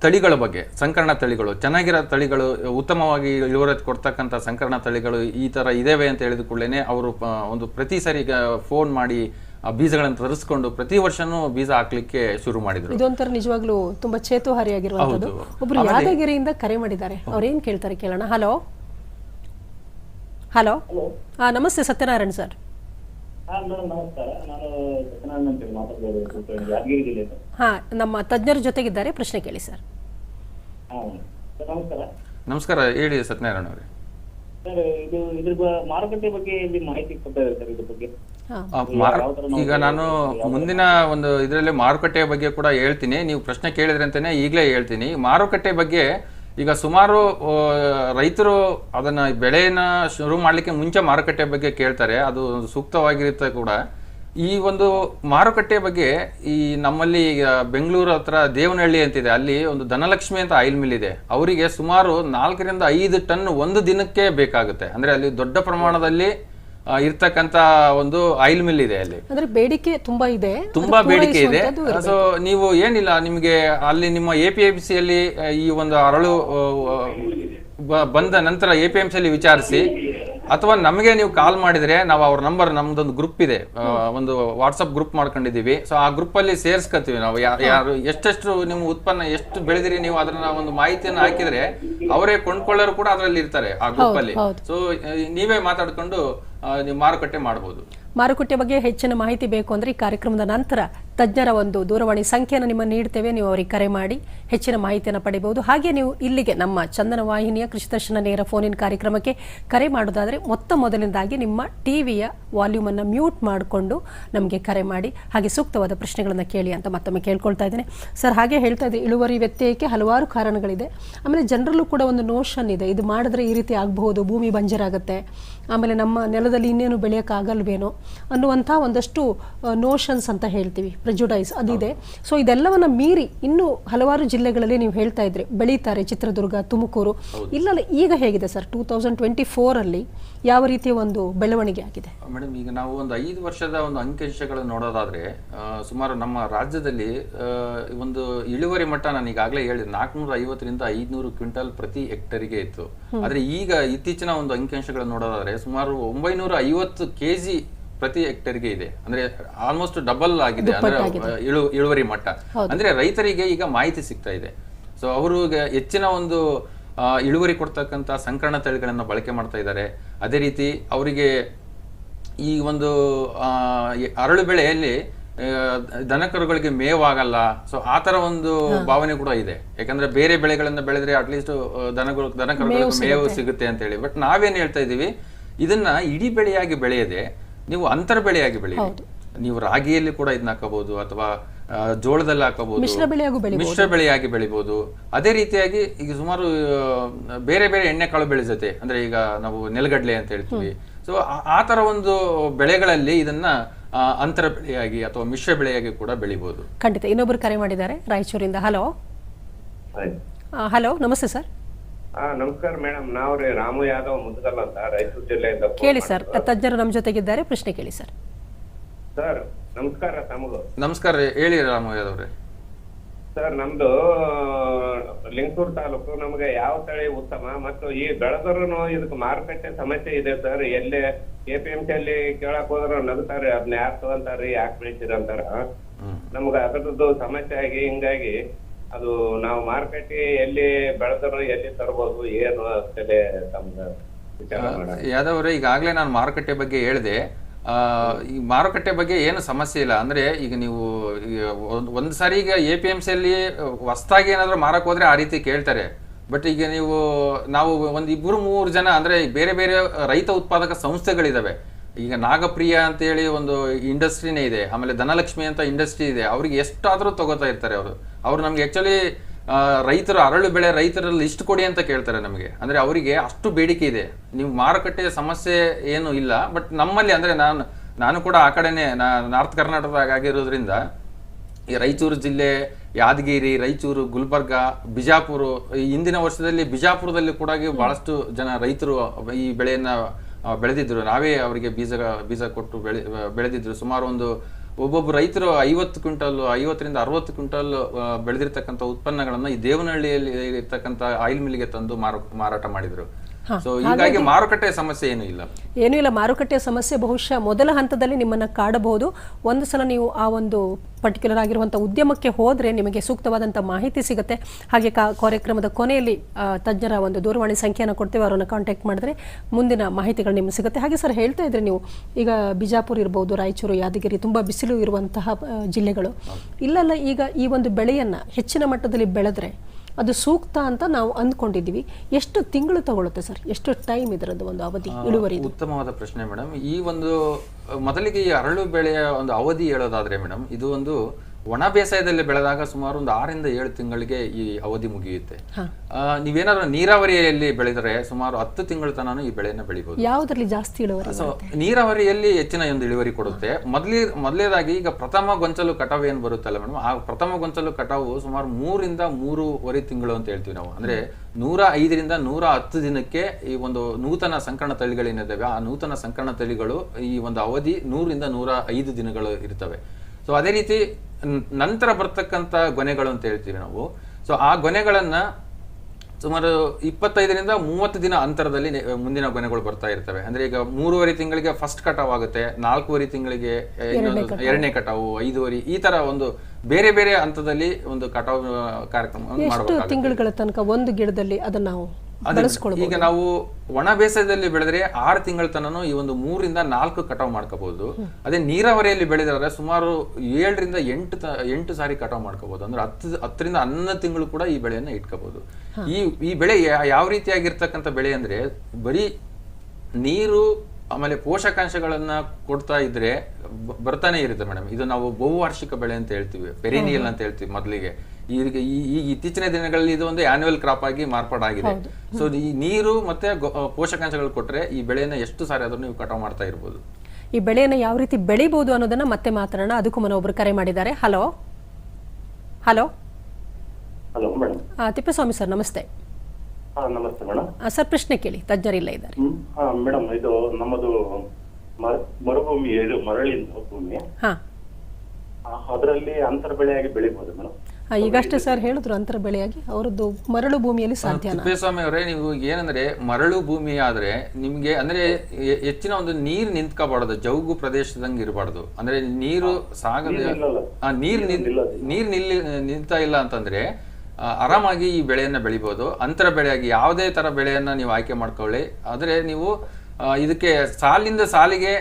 ತಳಿಗಳ ಬಗ್ಗೆ ಸಂಕರಣ ತಳಿಗಳು ಚೆನ್ನಾಗಿರೋ ತಳಿಗಳು ಉತ್ತಮವಾಗಿ ಇಳುವರಿ ಕೊಡ್ತಕ್ಕಂಥ ಸಂಕರಣ ತಳಿಗಳು ಈ ತರ ಇದಾವೆ ಅಂತ ಹೇಳಿದ ಕೂಡಲೇ ಅವರು ಒಂದು ಪ್ರತಿ ಸರಿ ಫೋನ್ ಮಾಡಿ ಆ ಬೀಜಗಳನ್ನು ತರಿಸ್ಕೊಂಡು ಪ್ರತಿ ವರ್ಷನೂ ಬೀಜ ಹಾಕ್ಲಿಕ್ಕೆ ಶುರು ಮಾಡಿದ್ರು. ಇದೊಂಥರ ನಿಜವಾಗ್ಲೂ ತುಂಬಾ ಚೇತುಹಾರಿಯಾಗಿರುವಂತದ್ದು. ಒಬ್ರು ಯಾದಗಿರಿಯಿಂದ ಕರೆ ಮಾಡಿದ್ದಾರೆ. ಅವ್ರೇನ್ ಕೇಳ್ತಾರೆ ಕೇಳೋಣ? ಹಲೋ ಹಲೋ ನಮಸ್ತೆ ಸತ್ಯನಾರಾಯಣ್ ಸರ್. ಹಾ ನಮ್ಮ ತಜ್ಞರ ಜೊತೆಗಿದ್ದಾರೆ. ಪ್ರಶ್ನೆ ಕೇಳಿ ಸರ್. ನಮಸ್ಕಾರ. ನಮಸ್ಕಾರ ಹೇಳಿ ಸತ್ಯನಾರಾಯಣ ಅವರೇ. ಸರ್ ಇದು ಇದ್ರ ಬ- ಮಾರುಕಟ್ಟೆ ಬಗ್ಗೆ ಮಾಹಿತಿ ಕೊಡ್ತಾರೆ ಸರ್ ಇದ್ರ ಬಗ್ಗೆ. ಹಾ. ಈಗ ನಾನು ಮುಂದಿನ ಒಂದು ಇದರಲ್ಲಿ ಮಾರುಕಟ್ಟೆ ಬಗ್ಗೆ ಕೂಡ ಹೇಳ್ತೀನಿ. ನೀವು ಪ್ರಶ್ನೆ ಕೇಳಿದ್ರೆ ಅಂತಾನೆ ಈಗಲೇ ಹೇಳ್ತೀನಿ. ಮಾರುಕಟ್ಟೆ ಬಗ್ಗೆ ಈಗ ಸುಮಾರು ರೈತರು ಅದನ್ನ ಬೆಳೆಯನ್ನು ಶುರು ಮಾಡ್ಲಿಕ್ಕೆ ಮುಂಚೆ ಮಾರುಕಟ್ಟೆ ಬಗ್ಗೆ ಕೇಳ್ತಾರೆ, ಅದು ಸೂಕ್ತವಾಗಿರುತ್ತೆ ಕೂಡ. ಈ ಒಂದು ಮಾರುಕಟ್ಟೆ ಬಗ್ಗೆ ಈ ನಮ್ಮಲ್ಲಿ ಈಗ ಬೆಂಗಳೂರು ಹತ್ರ ದೇವನಹಳ್ಳಿ ಅಂತಿದೆ, ಅಲ್ಲಿ ಒಂದು ಧನಲಕ್ಷ್ಮಿ ಅಂತ ಆಯಿಲ್ ಮಿಲ್ ಇದೆ. ಅವರಿಗೆ ಸುಮಾರು ನಾಲ್ಕರಿಂದ ಐದು ಟನ್ ಒಂದು ದಿನಕ್ಕೆ ಬೇಕಾಗುತ್ತೆ. ಅಂದ್ರೆ ಅಲ್ಲಿ ದೊಡ್ಡ ಪ್ರಮಾಣದಲ್ಲಿ ಇರ್ತಕ್ಕಂತ ಒಂದು ಆಯಿಲ್ ಮಿಲ್ ಇದೆ ಅಲ್ಲಿ. ಅಂದ್ರೆ ಬೇಡಿಕೆ ತುಂಬಾ ಇದೆ. ತುಂಬಾ ಬೇಡಿಕೆ ಇದೆ. ಸೊ ನೀವು ಏನಿಲ್ಲ ನಿಮಗೆ ಅಲ್ಲಿ ನಿಮ್ಮ ಎ ಪಿ ಎಂ ಸಿಯಲ್ಲಿ ಈ ಒಂದು ಅರಳು ಬಂದ ನಂತರ ಎ ಪಿ ಎಂ ಸಿಯಲ್ಲಿ ವಿಚಾರಿಸಿ ಅಥವಾ ನಮಗೆ ನೀವು ಕಾಲ್ ಮಾಡಿದ್ರೆ ನಾವು ಅವ್ರ ನಂಬರ್ ನಮ್ದೊಂದು ಗ್ರೂಪ್ ಇದೆ. ಒಂದು ವಾಟ್ಸಪ್ ಗ್ರೂಪ್ ಮಾಡ್ಕೊಂಡಿದ್ದೀವಿ. ಸೊ ಆ ಗ್ರೂಪ್ ಅಲ್ಲಿ ಸೇರ್ಸ್ಕೊತೀವಿ ನಾವು. ಯಾರು ಎಷ್ಟೆಷ್ಟು ನಿಮ್ಮ ಉತ್ಪನ್ನ ಎಷ್ಟು ಬೆಳೆದಿರಿ ನೀವು ಅದನ್ನ ಒಂದು ಮಾಹಿತಿಯನ್ನು ಹಾಕಿದ್ರೆ ಅವರೇ ಕೊಂಡ್ಕೊಳ್ಳೋರು ಕೂಡ ಅದರಲ್ಲಿ ಇರ್ತಾರೆ ಆ ಗ್ರೂಪ್ ಅಲ್ಲಿ. ಸೊ ನೀವೇ ಮಾತಾಡ್ಕೊಂಡು ನೀವು ಮಾರುಕಟ್ಟೆ ಮಾಡಬಹುದು ಮಾರುಕಟ್ಟೆ ಬಗ್ಗೆ ಹೆಚ್ಚಿನ ಮಾಹಿತಿ ಬೇಕು ಅಂದ್ರೆ ಈ ಕಾರ್ಯಕ್ರಮದ ನಂತರ ತಜ್ಞರ ಒಂದು ದೂರವಾಣಿ ಸಂಖ್ಯೆಯನ್ನು ನಿಮ್ಮ ನೀಡ್ತೇವೆ ನೀವು ಅವರಿಗೆ ಕರೆ ಮಾಡಿ ಹೆಚ್ಚಿನ ಮಾಹಿತಿಯನ್ನು ಪಡೆಯಬಹುದು ಹಾಗೆ ನೀವು ಇಲ್ಲಿಗೆ ನಮ್ಮ ಚಂದನ ವಾಹಿನಿಯ ಕೃಷಿ ನೇರ ಫೋನ್ ಕಾರ್ಯಕ್ರಮಕ್ಕೆ ಕರೆ ಮಾಡೋದಾದರೆ ಮೊತ್ತ ಮೊದಲಿನದಾಗಿ ನಿಮ್ಮ ಟಿವಿಯ ವಾಲ್ಯೂಮ್ ಅನ್ನು ಮ್ಯೂಟ್ ಮಾಡಿಕೊಂಡು ನಮಗೆ ಕರೆ ಮಾಡಿ. ಹಾಗೆ ಸೂಕ್ತವಾದ ಪ್ರಶ್ನೆಗಳನ್ನು ಕೇಳಿ ಅಂತ ಮತ್ತೊಮ್ಮೆ ಕೇಳ್ಕೊಳ್ತಾ ಇದ್ದೇನೆ. ಸರ್, ಹಾಗೆ ಹೇಳ್ತಾ ಇದ್ದೆ ಇಳುವರಿ ವ್ಯತ್ಯಯಕ್ಕೆ ಹಲವಾರು ಕಾರಣಗಳಿದೆ. ಆಮೇಲೆ ಜನರಲ್ಲೂ ಕೂಡ ಒಂದು ನೋಷನ್ ಇದೆ. ಇದು ಮಾಡಿದ್ರೆ ಈ ರೀತಿ ಆಗಬಹುದು, ಭೂಮಿ ಬಂಜರಾಗುತ್ತೆ. ಆಮೇಲೆ ನಮ್ಮ ನೆಲದಲ್ಲಿ ಇನ್ನೇನು ಬೆಳೆಯೋಕ್ಕಾಗಲ್ವೇನೋ. ಅನ್ನುವಂಥ ಒಂದಷ್ಟು ನೋಷನ್ಸ್ ಅಂತ ಹೇಳ್ತೀವಿ ಪ್ರೆಜುಡೈಸ್ ಅದಿದೆ ಸೊ ಇದೆಲ್ಲವನ್ನು ಮೀರಿ ಇನ್ನೂ ಹಲವಾರು ಜಿಲ್ಲೆಗಳಲ್ಲಿ ನೀವು ಹೇಳ್ತಾ ಇದ್ರಿ ಬೆಳೀತಾರೆ ಚಿತ್ರದುರ್ಗ ತುಮಕೂರು. ಇಲ್ಲಲ್ಲ ಈಗ ಹೇಗಿದೆ ಸರ್? ಟೂ ತೌಸಂಡ್ ಟ್ವೆಂಟಿ ಫೋರಲ್ಲಿ ಯಾವ ರೀತಿಯ ಒಂದು ಬೆಳವಣಿಗೆ ಆಗಿದೆ? ಮೇಡಮ್ ಈಗ ನಾವು ಒಂದು ಐದು ವರ್ಷದ ಒಂದು ಅಂಕಿಅಂಶಗಳನ್ನು ನೋಡೋದಾದ್ರೆ ಸುಮಾರು ನಮ್ಮ ರಾಜ್ಯದಲ್ಲಿ ಒಂದು ಇಳುವರಿ ಮಟ್ಟ ನಾನು ಈಗಾಗಲೇ ಹೇಳಿದೆ ನಾಲ್ಕುನೂರ ಐವತ್ತರಿಂದ ಐದುನೂರು ಕ್ವಿಂಟಲ್ ಪ್ರತಿ ಹೆಕ್ಟರಿಗೆ ಇತ್ತು. ಆದ್ರೆ ಈಗ ಇತ್ತೀಚಿನ ಒಂದು ಅಂಕಿಅಂಶಗಳನ್ನು ನೋಡೋದಾದ್ರೆ ಸುಮಾರು ಒಂಬೈನೂರ ಐವತ್ತು ಕೆಜಿ ಪ್ರತಿ ಹೆಕ್ಟರ್ಗೆ ಇದೆ. ಅಂದ್ರೆ ಆಲ್ಮೋಸ್ಟ್ ಡಬಲ್ ಆಗಿದೆ ಅಂದ್ರೆ ಇಳುವರಿ ಮಟ್ಟ. ಅಂದ್ರೆ ರೈತರಿಗೆ ಈಗ ಮಾಹಿತಿ ಸಿಗ್ತಾ ಇದೆ. ಸೊ ಅವರು ಹೆಚ್ಚಿನ ಒಂದು ಇಳುವರಿ ಕೊಡ್ತಕ್ಕಂಥ ಸಂಕರಣ ತಳಿಗಳನ್ನು ಬಳಕೆ ಮಾಡ್ತಾ ಇದ್ದಾರೆ. ಅದೇ ರೀತಿ ಅವರಿಗೆ ಈ ಒಂದು ಆ, ಅರಳು ಬೆಳೆಯಲ್ಲಿ ದನಕರುಗಳಿಗೆ ಮೇವಾಗಲ್ಲ. ಸೊ ಆ ತರ ಒಂದು ಭಾವನೆ ಕೂಡ ಇದೆ. ಯಾಕಂದ್ರೆ ಬೇರೆ ಬೆಳೆಗಳನ್ನ ಬೆಳೆದ್ರೆ ಅಟ್ಲೀಸ್ಟ್ ದನಗಳು ದನಕರುಗಳಿಗೆ ಮೇವು ಸಿಗುತ್ತೆ. ಅಂತ ಹೇಳಿ ಬಟ್ ನಾವೇನು ಹೇಳ್ತಾ ಇದೀವಿ ಇದನ್ನ ಇಡೀ ಬೆಳೆಯಾಗಿ ಬೆಳೆಯದೆ ನೀವು ಅಂತರ ಬೆಳೆಯಾಗಿ ಬೆಳೆಯಿರಿ ನೀವು ರಾಗಿಯಲ್ಲಿ ಕೂಡ ಇದನ್ನ ಹಾಕಬಹುದು ಅಥವಾ ಜೋಳದಲ್ಲಿ ಹಾಕಬಹುದು ಮಿಶ್ರ ಬೆಳೆಯಾಗಿ ಬೆಳಿ ಮಿಶ್ರ ಬೆಳೆಯಾಗಿ ಬೆಳಿಬಹುದು ಅದೇ ರೀತಿಯಾಗಿ ಈಗ ಸುಮಾರು ಬೇರೆ ಬೇರೆ ಎಣ್ಣೆಕಾಳು ಬೆಳೆ ಜೊತೆ ಅಂದ್ರೆ ಈಗ ನಾವು ನೆಲಗಡಲೆ ಅಂತ ಹೇಳ್ತೀವಿ. ಸೊ ಆ ತರ ಒಂದು ಬೆಳೆಗಳಲ್ಲಿ ಇದನ್ನ ಅಂತರ ಬೆಳೆಯಾಗಿ ಅಥವಾ ಮಿಶ್ರ ಬೆಳೆಯಾಗಿ ಕೂಡ ಬೆಳಿಬಹುದು ಖಂಡಿತ. ಇನ್ನೊಬ್ರು ಕರೆ ಮಾಡಿದ್ದಾರೆ. ರಾಯಚೂರಿಂದ. ಹಲೋ. ಹಲೋ. ನಮಸ್ತೆ ಸರ್. ನಮಸ್ಕಾರ ಮೇಡಮ್. ನಾವು ರೀ ರಾಮು ಯಾದವ್ ಮುದ್ಗಲ್ ಅಂತ ರಾಯಚೂರು ಜಿಲ್ಲೆಯಿಂದ ಕೇಳಿ ಸರ್. ತಜ್ಞರು ನಮ್ಮ ಜೊತೆಗಿದ್ದಾರೆ. ಪ್ರಶ್ನೆ ಕೇಳಿ ಸರ್. ಸರ್ ನಮಸ್ಕಾರ ತಮಗು ನಮಸ್ಕಾರ ರೀ. ಹೇಳಿ ರಾಮ ಯಾದವ್ರೆ. ಸರ್ ನಮ್ದು ಲಿಂಗಸೂರ್ ತಾಲೂಕು ನಮ್ಗೆ ಯಾವ ತಳಿ ಉತ್ತಮ ಮತ್ತು ಈ ಬೆಳೆದ್ರು ಇದಕ್ಕೆ ಮಾರುಕಟ್ಟೆ ಸಮಸ್ಯೆ ಇದೆ ಸರ್. ಎಲ್ಲಿ ಎ ಪಿ ಎಂ ಸಿ ಅಲ್ಲಿ ಕೇಳಕ್ ಹೋದ್ರ ನಗ್ತಾರೆ ಅದನ್ನ ಯಾಕೆ ತಗೊಂತಾರ್ರಿ ಯಾಕೆ ಬೆಳಿತೀರ ಅಂತಾರ. ನಮ್ಗೆ ಅದರದ್ದು ಸಮಸ್ಯೆ ಆಗಿ ಹಿಂಗಾಗಿ ಅದು ನಾವು ಮಾರುಕಟ್ಟೆ ಎಲ್ಲಿ ಬೆಳೆದ್ರು ಎಲ್ಲಿ ತರ್ಬೋದು ಏನು ಅಂತೇಳಿ ತಮ್ಗೆ ಯಾದವ್ರೆ ಈಗಾಗಲೇ ನಾನು ಮಾರುಕಟ್ಟೆ ಬಗ್ಗೆ ಹೇಳಿದೆ. ಈ ಮಾರುಕಟ್ಟೆ ಬಗ್ಗೆ ಏನು ಸಮಸ್ಯೆ ಇಲ್ಲ. ಅಂದ್ರೆ ಈಗ ನೀವು ಒಂದು ಸಾರಿ ಈಗ ಎ ಪಿ ಎಂ ಸಿಯಲ್ಲಿ ಹೊಸ್ದಾಗಿ ಏನಾದರೂ ಮಾರಕ್ ಹೋದರೆ ಆ ರೀತಿ ಕೇಳ್ತಾರೆ. ಬಟ್ ಈಗ ನೀವು, ನಾವು ಒಂದು ಇಬ್ಬರು ಮೂರು ಜನ, ಅಂದ್ರೆ ಬೇರೆ ಬೇರೆ ರೈತ ಉತ್ಪಾದಕ ಸಂಸ್ಥೆಗಳಿದಾವೆ. ಈಗ ನಾಗಪ್ರಿಯ ಅಂತೇಳಿ ಒಂದು ಇಂಡಸ್ಟ್ರಿನೇ ಇದೆ. ಆಮೇಲೆ ಧನಲಕ್ಷ್ಮಿ ಅಂತ ಇಂಡಸ್ಟ್ರಿ ಇದೆ. ಅವ್ರಿಗೆ ಎಷ್ಟಾದರೂ ತಗೋತಾ ಇರ್ತಾರೆ ಅವರು. ಅವ್ರು ನಮ್ಗೆ ಆಕ್ಚುಲಿ ರೈತರು ಅರಳು ಬೆಳೆ ರೈತರಲ್ಲಿ ಇಷ್ಟು ಕೊಡಿ ಅಂತ ಕೇಳ್ತಾರೆ ನಮಗೆ. ಅಂದ್ರೆ ಅವರಿಗೆ ಅಷ್ಟು ಬೇಡಿಕೆ ಇದೆ. ನೀವು ಮಾರುಕಟ್ಟೆಯ ಸಮಸ್ಯೆ ಏನು ಇಲ್ಲ ಬಟ್ ನಮ್ಮಲ್ಲಿ ಅಂದ್ರೆ ನಾನು ನಾನು ಕೂಡ ಆ ಕಡೆನೆ, ನಾ, ನಾರ್ತ್ ಕರ್ನಾಟಕದಾಗ ಆಗಿರೋದ್ರಿಂದ ಈ ರಾಯಚೂರು ಜಿಲ್ಲೆ, ಯಾದಗಿರಿ, ರಾಯಚೂರು, ಗುಲ್ಬರ್ಗ, ಬಿಜಾಪುರ, ಈ ಹಿಂದಿನ ವರ್ಷದಲ್ಲಿ ಬಿಜಾಪುರದಲ್ಲಿ ಕೂಡ ಬಹಳಷ್ಟು ಜನ ರೈತರು ಈ ಬೆಳೆಯನ್ನ ಬೆಳೆದಿದ್ರು. ನಾವೇ ಅವರಿಗೆ ಬೀಜ ಬೀಜ ಕೊಟ್ಟು ಬೆಳೆ, ಬೆಳೆದಿದ್ರು. ಸುಮಾರು ಒಂದು ಒಬ್ಬೊಬ್ಬ ರೈತರು ಐವತ್ತು ಕ್ವಿಂಟಲ್, ಐವತ್ತರಿಂದ ಅರವತ್ತು ಕ್ವಿಂಟಲ್ ಬೆಳೆದಿರ್ತಕ್ಕಂಥ ಉತ್ಪನ್ನಗಳನ್ನು ಈ ದೇವನಹಳ್ಳಿಯಲ್ಲಿ ಇರ್ತಕ್ಕಂಥ ಆಯಿಲ್ ಮಿಲ್ಗೆ ತಂದು ಮಾರು, ಮಾರಾಟ ಮಾಡಿದ್ರು. ಸೊ ಹೀಗಾಗಿ ಮಾರುಕಟ್ಟೆ ಸಮಸ್ಯೆ ಏನೂ ಇಲ್ಲ. ಏನೂ ಇಲ್ಲ ಮಾರುಕಟ್ಟೆಯ ಸಮಸ್ಯೆ ಬಹುಶಃ ಮೊದಲ ಹಂತದಲ್ಲಿ ನಿಮ್ಮನ್ನು ಕಾಡಬಹುದು. ಒಂದು ಸಲ ನೀವು ಆ ಒಂದು ಪರ್ಟಿಕ್ಯುಲರ್ ಆಗಿರುವಂಥ ಉದ್ಯಮಕ್ಕೆ ಹೋದರೆ ನಿಮಗೆ ಸೂಕ್ತವಾದಂಥ ಮಾಹಿತಿ ಸಿಗುತ್ತೆ. ಹಾಗೆ ಕಾ ಕಾರ್ಯಕ್ರಮದ ಕೊನೆಯಲ್ಲಿ ತಜ್ಞರ ಒಂದು ದೂರವಾಣಿ ಸಂಖ್ಯೆಯನ್ನು ಕೊಡ್ತೇವೆ ಅವರನ್ನು ಕಾಂಟ್ಯಾಕ್ಟ್ ಮಾಡಿದ್ರೆ ಮುಂದಿನ ಮಾಹಿತಿಗಳು ನಿಮಗೆ ಸಿಗುತ್ತೆ. ಹಾಗೆ ಸರ್ ಹೇಳ್ತಾ ಇದ್ರೆ ನೀವು ಈಗ ಬಿಜಾಪುರ ಇರ್ಬೋದು ರಾಯಚೂರು ಯಾದಗಿರಿ ತುಂಬ ಬಿಸಿಲು ಇರುವಂತಹ ಜಿಲ್ಲೆಗಳು. ಇಲ್ಲೆಲ್ಲ ಈಗ ಈ ಒಂದು ಬೆಳೆಯನ್ನು ಹೆಚ್ಚಿನ ಮಟ್ಟದಲ್ಲಿ ಬೆಳೆದ್ರೆ ಅದು ಸೂಕ್ತ ಅಂತ ನಾವು ಅಂದ್ಕೊಂಡಿದ್ದೀವಿ. ಎಷ್ಟು ತಿಂಗಳು ತಗೊಳುತ್ತೆ ಸರ್? ಎಷ್ಟು ಟೈಮ್ ಇದರದ್ದು ಒಂದು ಅವಧಿ ಇಳುವರಿ ಉತ್ತಮವಾದ ಪ್ರಶ್ನೆ ಮೇಡಮ್. ಈ ಒಂದು ಮೊದಲಿಗೆ ಈ ಅರಳು ಬೆಳೆಯ ಒಂದು ಅವಧಿ ಹೇಳೋದಾದ್ರೆ ಮೇಡಮ್ ಇದು ಒಂದು ಒಣ ಬೇಸಾಯದಲ್ಲಿ ಬೆಳೆದಾಗ ಸುಮಾರು ಒಂದು ಆರಿಂದ ಏಳು ತಿಂಗಳಿಗೆ ಈ ಅವಧಿ ಮುಗಿಯುತ್ತೆ. ಆ, ನೀವೇನಾದ್ರೂ ನೀರಾವರಿಯಲ್ಲಿ ಬೆಳೆದರೆ ಸುಮಾರು ಹತ್ತು ತಿಂಗಳ ತನಾನು ಈ ಬೆಳೆಯನ್ನ ಬೆಳಿಬಹುದು ಯಾವುದರಲ್ಲಿ ಜಾಸ್ತಿ ಇಳುವರಿ ಸೊ ನೀರಾವರಿಯಲ್ಲಿ ಹೆಚ್ಚಿನ ಒಂದು ಇಳುವರಿ ಕೊಡುತ್ತೆ. ಮೊದಲೇ ಮೊದಲೇದಾಗಿ ಈಗ ಪ್ರಥಮ ಗೊಂಚಲು ಕಟಾವು ಏನು ಬರುತ್ತಲ್ಲ ಮೇಡಮ್? ಆ ಪ್ರಥಮ ಗೊಂಚಲು ಕಟಾವು ಸುಮಾರು ಮೂರಿಂದ ಮೂರುವರೆ ತಿಂಗಳು ಅಂತ ಹೇಳ್ತೀವಿ ನಾವು. ಅಂದ್ರೆ ನೂರ ಐದರಿಂದ ನೂರ ಹತ್ತು ದಿನಕ್ಕೆ ಈ ಒಂದು ನೂತನ ಸಂಕರಣ ತಳಿಗಳೇನಿದ್ದಾವೆ ಆ ನೂತನ ಸಂಕರಣ ತಳಿಗಳು ಈ ಒಂದು ಅವಧಿ ನೂರಿಂದ ನೂರ ಐದು ದಿನಗಳು ಇರ್ತವೆ. ಸೊ ಅದೇ ರೀತಿ ನಂತರ ಬರ್ತಕ್ಕಂಥ ಗೊನೆಗಳು ಅಂತ ಹೇಳ್ತೀವಿ ನಾವು. ಸೊ ಆ ಗೊನೆಗಳನ್ನ ಸುಮಾರು ಇಪ್ಪತ್ತೈದರಿಂದ ಮೂವತ್ತು ದಿನ ಅಂತರದಲ್ಲಿ ಮುಂದಿನ ಗೊನೆಗಳು ಬರ್ತಾ ಇರ್ತವೆ. ಅಂದ್ರೆ ಈಗ ಮೂರುವರೆ ತಿಂಗಳಿಗೆ ಫಸ್ಟ್ ಕಟಾವ್ ಆಗುತ್ತೆ ನಾಲ್ಕೂವರೆ ತಿಂಗಳಿಗೆ ಎರಡನೇ ಕಟಾವು ಐದೂವರೆ ಈ ತರ ಒಂದು ಬೇರೆ ಬೇರೆ ಹಂತದಲ್ಲಿ ಒಂದು ಕಟಾವು ಕಾರ್ಯಕ್ರಮ ತಿಂಗಳ ತನಕ ಒಂದು ಗಿಡದಲ್ಲಿ ಅದನ್ನ ನಾವು ಈಗ ನಾವು ಒಣ ಬೇಸಾಯದಲ್ಲಿ ಬೆಳೆದ್ರೆ ಆರು ತಿಂಗಳ ತನನು ಈ ಒಂದು ಮೂರಿಂದ ನಾಲ್ಕು ಕಟಾವ್ ಮಾಡ್ಕೋಬಹುದು. ಅದೇ ನೀರಾವರಿಯಲ್ಲಿ ಬೆಳೆದ್ರೆ ಸುಮಾರು ಏಳರಿಂದ ಎಂಟು ಎಂಟು ಸಾರಿ ಕಟಾವ್ ಮಾಡ್ಕೋಬಹುದು. ಅಂದ್ರೆ ಹತ್ತು ಹತ್ತರಿಂದ ಹನ್ನೊಂದು ತಿಂಗಳು ಕೂಡ ಈ ಬೆಳೆಯನ್ನ ಇಟ್ಕೋಬಹುದು. ಈ ಈ ಬೆಳೆ ಯಾವ ರೀತಿಯಾಗಿರ್ತಕ್ಕಂಥ ಬೆಳೆ ಅಂದ್ರೆ ಬರೀ ನೀರು ಆಮೇಲೆ ಪೋಷಕಾಂಶಗಳನ್ನ ಕೊಡ್ತಾ ಇದ್ರೆ ಬರ್ತಾನೆ ಇರುತ್ತೆ ಮೇಡಮ್. ಇದು ನಾವು ಬಹುವಾರ್ಷಿಕ ಬೆಳೆ ಅಂತ ಹೇಳ್ತೀವಿ. ಪೆರಿನಿಯಲ್ ಅಂತ ಹೇಳ್ತೀವಿ ಮೊದಲಿಗೆ. ಈಗ ಇತ್ತೀಚಿನ ದಿನಗಳಲ್ಲಿ ಇದು ಒಂದು ಆನ್ಯುವಲ್ ಕ್ರಾಪ್ ಆಗಿ ಮಾರ್ಪಾಡಾಗಿದೆ. ಸೊ ಈ ನೀರು ಮತ್ತೆ ಪೋಷಕಾಂಶಗಳು ಕೊಟ್ರೆ ಈ ಬೆಳೆಯನ್ನು ಎಷ್ಟು ಸಾರಿ ಅದನ್ನು ನೀವು ಕಟಾವು ಮಾಡ್ತಾ ಇರ್ಬೋದು. ಈ ಬೆಳೆಯನ್ನು ಯಾವ ರೀತಿ ಬೆಳಿಬಹುದು ಅನ್ನೋದನ್ನ ಮತ್ತೆ ಮಾತಾಡೋಣ. ಅದಕ್ಕೂ ಮುನ್ನ ಒಬ್ರು ಕರೆ ಮಾಡಿದ್ದಾರೆ. Hello? Hello? Hello madam. Tippeswamy sir namaste. ಹಾ ನಮಸ್ತೆ ಮೇಡಮ್. ಸರ್ ಪ್ರಶ್ನೆ ಕೇಳಿ. ತಜ್ಞರಿಲ್ಲ ಇದ್ದಾರೆ. ಹಾ ಮೇಡಮ್ ಇದು ನಮ್ಮದು ಮರ- ಮರುಭೂಮಿ ಇದು ಮರಳಿನ ಭೂಮಿ. ಹಾ. ಅದರಲ್ಲಿ ಅಂತರ ಬೆಳೆಯಾಗಿ ಬೆಳಿಬಹುದು ಮೇಡಮ್. ಈಗಷ್ಟೇ ಸರ್ ಹೇಳಿದ್ರು ಅಂತರ ಬೆಳೆಯಾಗಿ. ಅವರದ್ದು ಮರಳು ಭೂಮಿಯಲ್ಲಿ ಸಾಧ್ಯ ತಿಪ್ಪೇಸ್ವಾಮಿ ಅವರೇ ನೀವು ಏನಂದ್ರೆ ಮರಳು ಭೂಮಿ ಆದ್ರೆ ನಿಮ್ಗೆ ಅಂದ್ರೆ ಹೆಚ್ಚಿನ ಒಂದು ನೀರು ನಿಂತ್ಕೋಬಾರ್ದು ಜೌಗು ಪ್ರದೇಶದಂಗೆ ಇರಬಾರ್ದು. ಅಂದ್ರೆ ನೀರು ಸಾಗದ ನೀರ್ ನಿಲ್ ನೀರ್ ನಿಲ್ಲಿ ನಿಂತಾ ಇಲ್ಲ ಅಂತಂದ್ರೆ ಆ, ಆರಾಮಾಗಿ ಈ ಬೆಳೆಯನ್ನ ಬೆಳಿಬಹುದು ಅಂತರ ಬೆಳೆಯಾಗಿ ಯಾವುದೇ ತರ ಬೆಳೆಯನ್ನ ನೀವು ಆಯ್ಕೆ ಮಾಡ್ಕೊಳ್ಳಿ. ಆದ್ರೆ ನೀವು ಇದಕ್ಕೆ ಸಾಲಿಂದ ಸಾಲಿಗೆ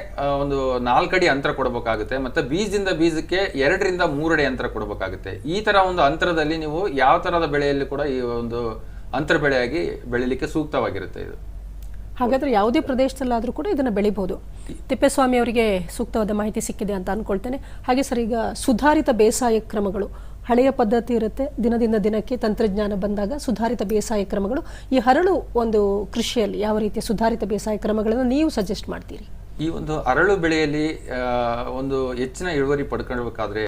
ಒಂದು ನಾಲ್ಕಡಿ ಅಂತರ ಕೊಡಬೇಕಾಗುತ್ತೆ, ಮತ್ತು ಬೀಜದಿಂದ ಬೀಜಕ್ಕೆ ಎರಡರಿಂದ ಮೂರಡಿ ಅಂತರ ಕೊಡಬೇಕಾಗುತ್ತೆ. ಈ ಥರ ಒಂದು ಅಂತರದಲ್ಲಿ ನೀವು ಯಾವ ಥರದ ಬೆಳೆಯಲ್ಲಿ ಕೂಡ ಈ ಒಂದು ಅಂತರ ಬೆಳೆಯಾಗಿ ಬೆಳೀಲಿಕ್ಕೆ ಸೂಕ್ತವಾಗಿರುತ್ತೆ ಇದು. ಹಾಗಾದ್ರೆ ಯಾವುದೇ ಪ್ರದೇಶದಲ್ಲಾದರೂ ಕೂಡ ಇದನ್ನು ಬೆಳಿಬಹುದು ತಿಪ್ಪೇಸ್ವಾಮಿ ಅವರಿಗೆ ಸೂಕ್ತವಾದ ಮಾಹಿತಿ ಸಿಕ್ಕಿದೆ ಅಂತ ಅನ್ಕೊಳ್ತೇನೆ. ಹಾಗೆ ಸರ್, ಈಗ ಸುಧಾರಿತ ಬೇಸಾಯ ಕ್ರಮಗಳು ಹಳೆಯ ಪದ್ಧತಿ ಇರುತ್ತೆ. ದಿನದಿಂದ ದಿನಕ್ಕೆ ತಂತ್ರಜ್ಞಾನ ಬಂದಾಗ ಸುಧಾರಿತ ಬೇಸಾಯ ಕ್ರಮಗಳು. ಈ ಹರಳು ಒಂದು ಕೃಷಿಯಲ್ಲಿ ಯಾವ ರೀತಿಯ ಸುಧಾರಿತ ಬೇಸಾಯ ಕ್ರಮಗಳನ್ನು ನೀವು ಸಜೆಸ್ಟ್ ಮಾಡ್ತೀರಿ? ಈ ಒಂದು ಅರಳು ಬೆಳೆಯಲ್ಲಿ ಒಂದು ಹೆಚ್ಚಿನ ಇಳುವರಿ ಪಡ್ಕೊಳ್ಬೇಕಾದ್ರೆ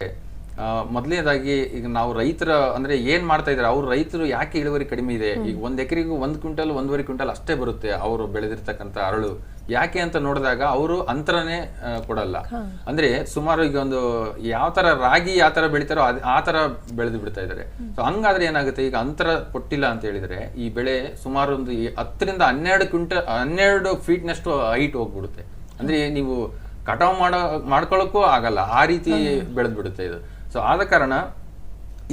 ಮೊದಲನೇದಾಗಿ ಈಗ ನಾವು ರೈತರ ಅಂದ್ರೆ ಏನ್ ಮಾಡ್ತಾ ಇದ್ದಾರೆ ಅವ್ರ ರೈತರು ಯಾಕೆ ಇಳುವರಿ ಕಡಿಮೆ ಇದೆ? ಈಗ ಒಂದ್ ಎಕರೆಗೂ ಒಂದ್ ಕ್ವಿಂಟಲ್ ಒಂದೂವರೆ ಕ್ವಿಂಟಲ್ ಅಷ್ಟೇ ಬರುತ್ತೆ ಅವರು ಬೆಳೆದಿರ್ತಕ್ಕಂಥ ಅರಳು ಯಾಕೆ ಅಂತ ನೋಡಿದಾಗ ಅವರು ಅಂತರನೇ ಕೊಡಲ್ಲ. ಅಂದ್ರೆ ಸುಮಾರು ಈಗ ಒಂದು ಯಾವ ತರ ರಾಗಿ ಯಾವ ತರ ಬೆಳಿತಾರೋ ಅದ್ ಆ ತರ ಬೆಳೆದು ಬಿಡ್ತಾ ಇದ್ದಾರೆ. ಸೊ ಹಂಗಾದ್ರೆ ಏನಾಗುತ್ತೆ? ಈಗ ಅಂತರ ಕೊಟ್ಟಿಲ್ಲ ಅಂತ ಹೇಳಿದ್ರೆ ಈ ಬೆಳೆ ಸುಮಾರು ಒಂದು ಹತ್ತರಿಂದ ಹನ್ನೆರಡು ಕ್ವಿಂಟಲ್ ಹನ್ನೆರಡು ಫೀಟ್ನಷ್ಟು ಹೈಟ್ ಹೋಗ್ಬಿಡುತ್ತೆ. ಅಂದ್ರೆ ನೀವು ಕಟಾವ್ ಮಾಡೋ ಮಾಡ್ಕೊಳ್ಳೋಕ್ಕೂ ಆಗಲ್ಲ. ಆ ರೀತಿ ಬೆಳೆದು ಬಿಡುತ್ತೆ ಇದು. ಸೊ ಆದ ಕಾರಣ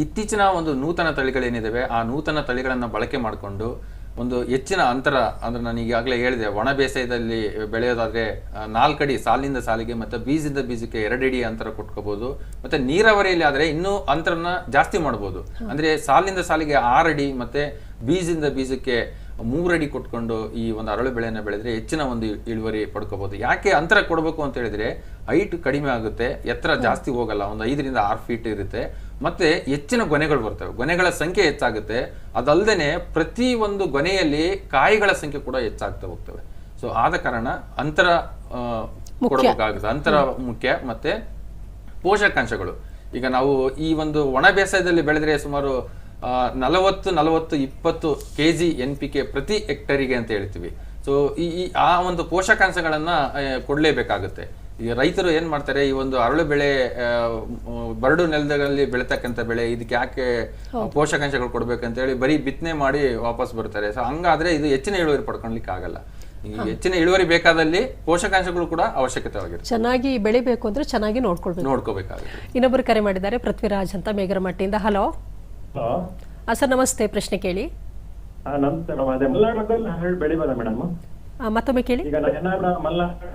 ಇತ್ತೀಚಿನ ಒಂದು ನೂತನ ತಳಿಗಳೇನಿದಾವೆ ಆ ನೂತನ ತಳಿಗಳನ್ನ ಬಳಕೆ ಮಾಡಿಕೊಂಡು ಒಂದು ಹೆಚ್ಚಿನ ಅಂತರ ಅಂದ್ರೆ ನಾನು ಈಗಾಗಲೇ ಹೇಳಿದೆ ಒಣ ಬೇಸಾಯದಲ್ಲಿ ಬೆಳೆಯೋದಾದ್ರೆ ನಾಲ್ಕಡಿ ಸಾಲಿನಿಂದ ಸಾಲಿಗೆ ಮತ್ತೆ ಬೀಜದಿಂದ ಬೀಜಕ್ಕೆ ಎರಡಡಿ ಅಂತರ ಕೊಟ್ಕೋಬೋದು. ಮತ್ತೆ ನೀರಾವರಿಯಲ್ಲಿ ಆದ್ರೆ ಇನ್ನೂ ಅಂತರನ ಜಾಸ್ತಿ ಮಾಡ್ಬೋದು. ಅಂದ್ರೆ ಸಾಲಿನಿಂದ ಸಾಲಿಗೆ ಆರಡಿ ಮತ್ತೆ ಬೀಜದಿಂದ ಬೀಜಕ್ಕೆ ಮೂರಡಿ ಕೊಟ್ಕೊಂಡು ಈ ಒಂದು ಅರಳು ಬೆಳೆಯನ್ನು ಬೆಳೆದ್ರೆ ಹೆಚ್ಚಿನ ಒಂದು ಇಳುವರಿ ಪಡ್ಕೋಬೋದು. ಯಾಕೆ ಅಂತರ ಕೊಡಬೇಕು ಅಂತ ಹೇಳಿದ್ರೆ ಹೈಟ್ ಕಡಿಮೆ ಆಗುತ್ತೆ ಎತ್ತರ ಜಾಸ್ತಿ ಹೋಗಲ್ಲ ಒಂದು ಐದರಿಂದ ಆರು ಫೀಟ್ ಇರುತ್ತೆ. ಮತ್ತೆ ಹೆಚ್ಚಿನ ಗೊನೆಗಳು ಬರ್ತವೆ. ಗೊನೆಗಳ ಸಂಖ್ಯೆ ಹೆಚ್ಚಾಗುತ್ತೆ. ಅದಲ್ಲದೆ ಪ್ರತಿ ಒಂದು ಗೊನೆಯಲ್ಲಿ ಕಾಯಿಗಳ ಸಂಖ್ಯೆ ಕೂಡ ಹೆಚ್ಚಾಗ್ತಾ ಹೋಗ್ತವೆ. ಸೊ ಆದ ಕಾರಣ ಅಂತರ ಕೊಡಬೇಕಾಗುತ್ತೆ. ಅಂತರ ಮುಖ್ಯ. ಮತ್ತೆ ಪೋಷಕಾಂಶಗಳು. ಈಗ ನಾವು ಈ ಒಂದು ಒಣ ಬೇಸಾಯದಲ್ಲಿ ಬೆಳೆದ್ರೆ ಸುಮಾರು ನಲವತ್ತು ನಲವತ್ತು ಇಪ್ಪತ್ತು K G N P K ಪ್ರತಿ ಹೆಕ್ಟರಿಗೆ ಅಂತ ಹೇಳ್ತೀವಿ. ಸೊ ಈ ಈ ಆ ಒಂದು ಪೋಷಕಾಂಶಗಳನ್ನ ಕೊಡಲೇಬೇಕಾಗುತ್ತೆ. ಈಗ ರೈತರು ಏನ್ ಮಾಡ್ತಾರೆ ಈ ಒಂದು ಅರಳು ಬೆಳೆ ಬರಡು ನೆಲದಲ್ಲಿ ಬೆಳೀತಕ್ಕಂಥ ಬೆಳೆ ಇದಕ್ಕೆ ಯಾಕೆ ಪೋಷಕಾಂಶಗಳು ಕೊಡ್ಬೇಕಂತ ಹೇಳಿ ಬರೀ ಬಿತ್ತನೆ ಮಾಡಿ ವಾಪಸ್ ಬರ್ತಾರೆ. ಸೊ ಹಂಗಾದ್ರೆ ಇದು ಹೆಚ್ಚಿನ ಇಳುವರಿ ಪಡ್ಕೊಳ್ಲಿಕ್ಕೆ ಆಗಲ್ಲ. ಈ ಹೆಚ್ಚಿನ ಇಳುವರಿ ಬೇಕಾದಲ್ಲಿ ಪೋಷಕಾಂಶಗಳು ಕೂಡ ಅವಶ್ಯಕತೆವಾಗಿರುತ್ತೆ. ಚೆನ್ನಾಗಿ ಬೆಳಿಬೇಕು ಅಂದ್ರೆ ಚೆನ್ನಾಗಿ ನೋಡ್ಕೊಳ್ಬೇಕು. ನೋಡ್ಕೋಬೇಕಾಗುತ್ತೆ. ಇನ್ನೊಬ್ಬರು ಕರೆ ಮಾಡಿದ್ದಾರೆ ಪೃಥ್ವಿರಾಜ್ ಅಂತ ಮೇಘರಮಟ್ಟಿಯಿಂದ. ಹಲೋ ಸರ್ ನಮಸ್ತೆ ಪ್ರಶ್ನೆ ಕೇಳಿ. ಹಾ ನಮಸ್ತೆ ಮೇಡಮ್ ಅದೇ ಮಲೆನಾಡಲ್ಲಿ ಹರಳು ಬೆಳಿಬೋದಾ ಮೇಡಮ್? ಮತ್ತೊಮ್ಮೆ ಕೇಳಿ. ಈಗ ಏನಾದ್ರ ಮಲೆನಾಡು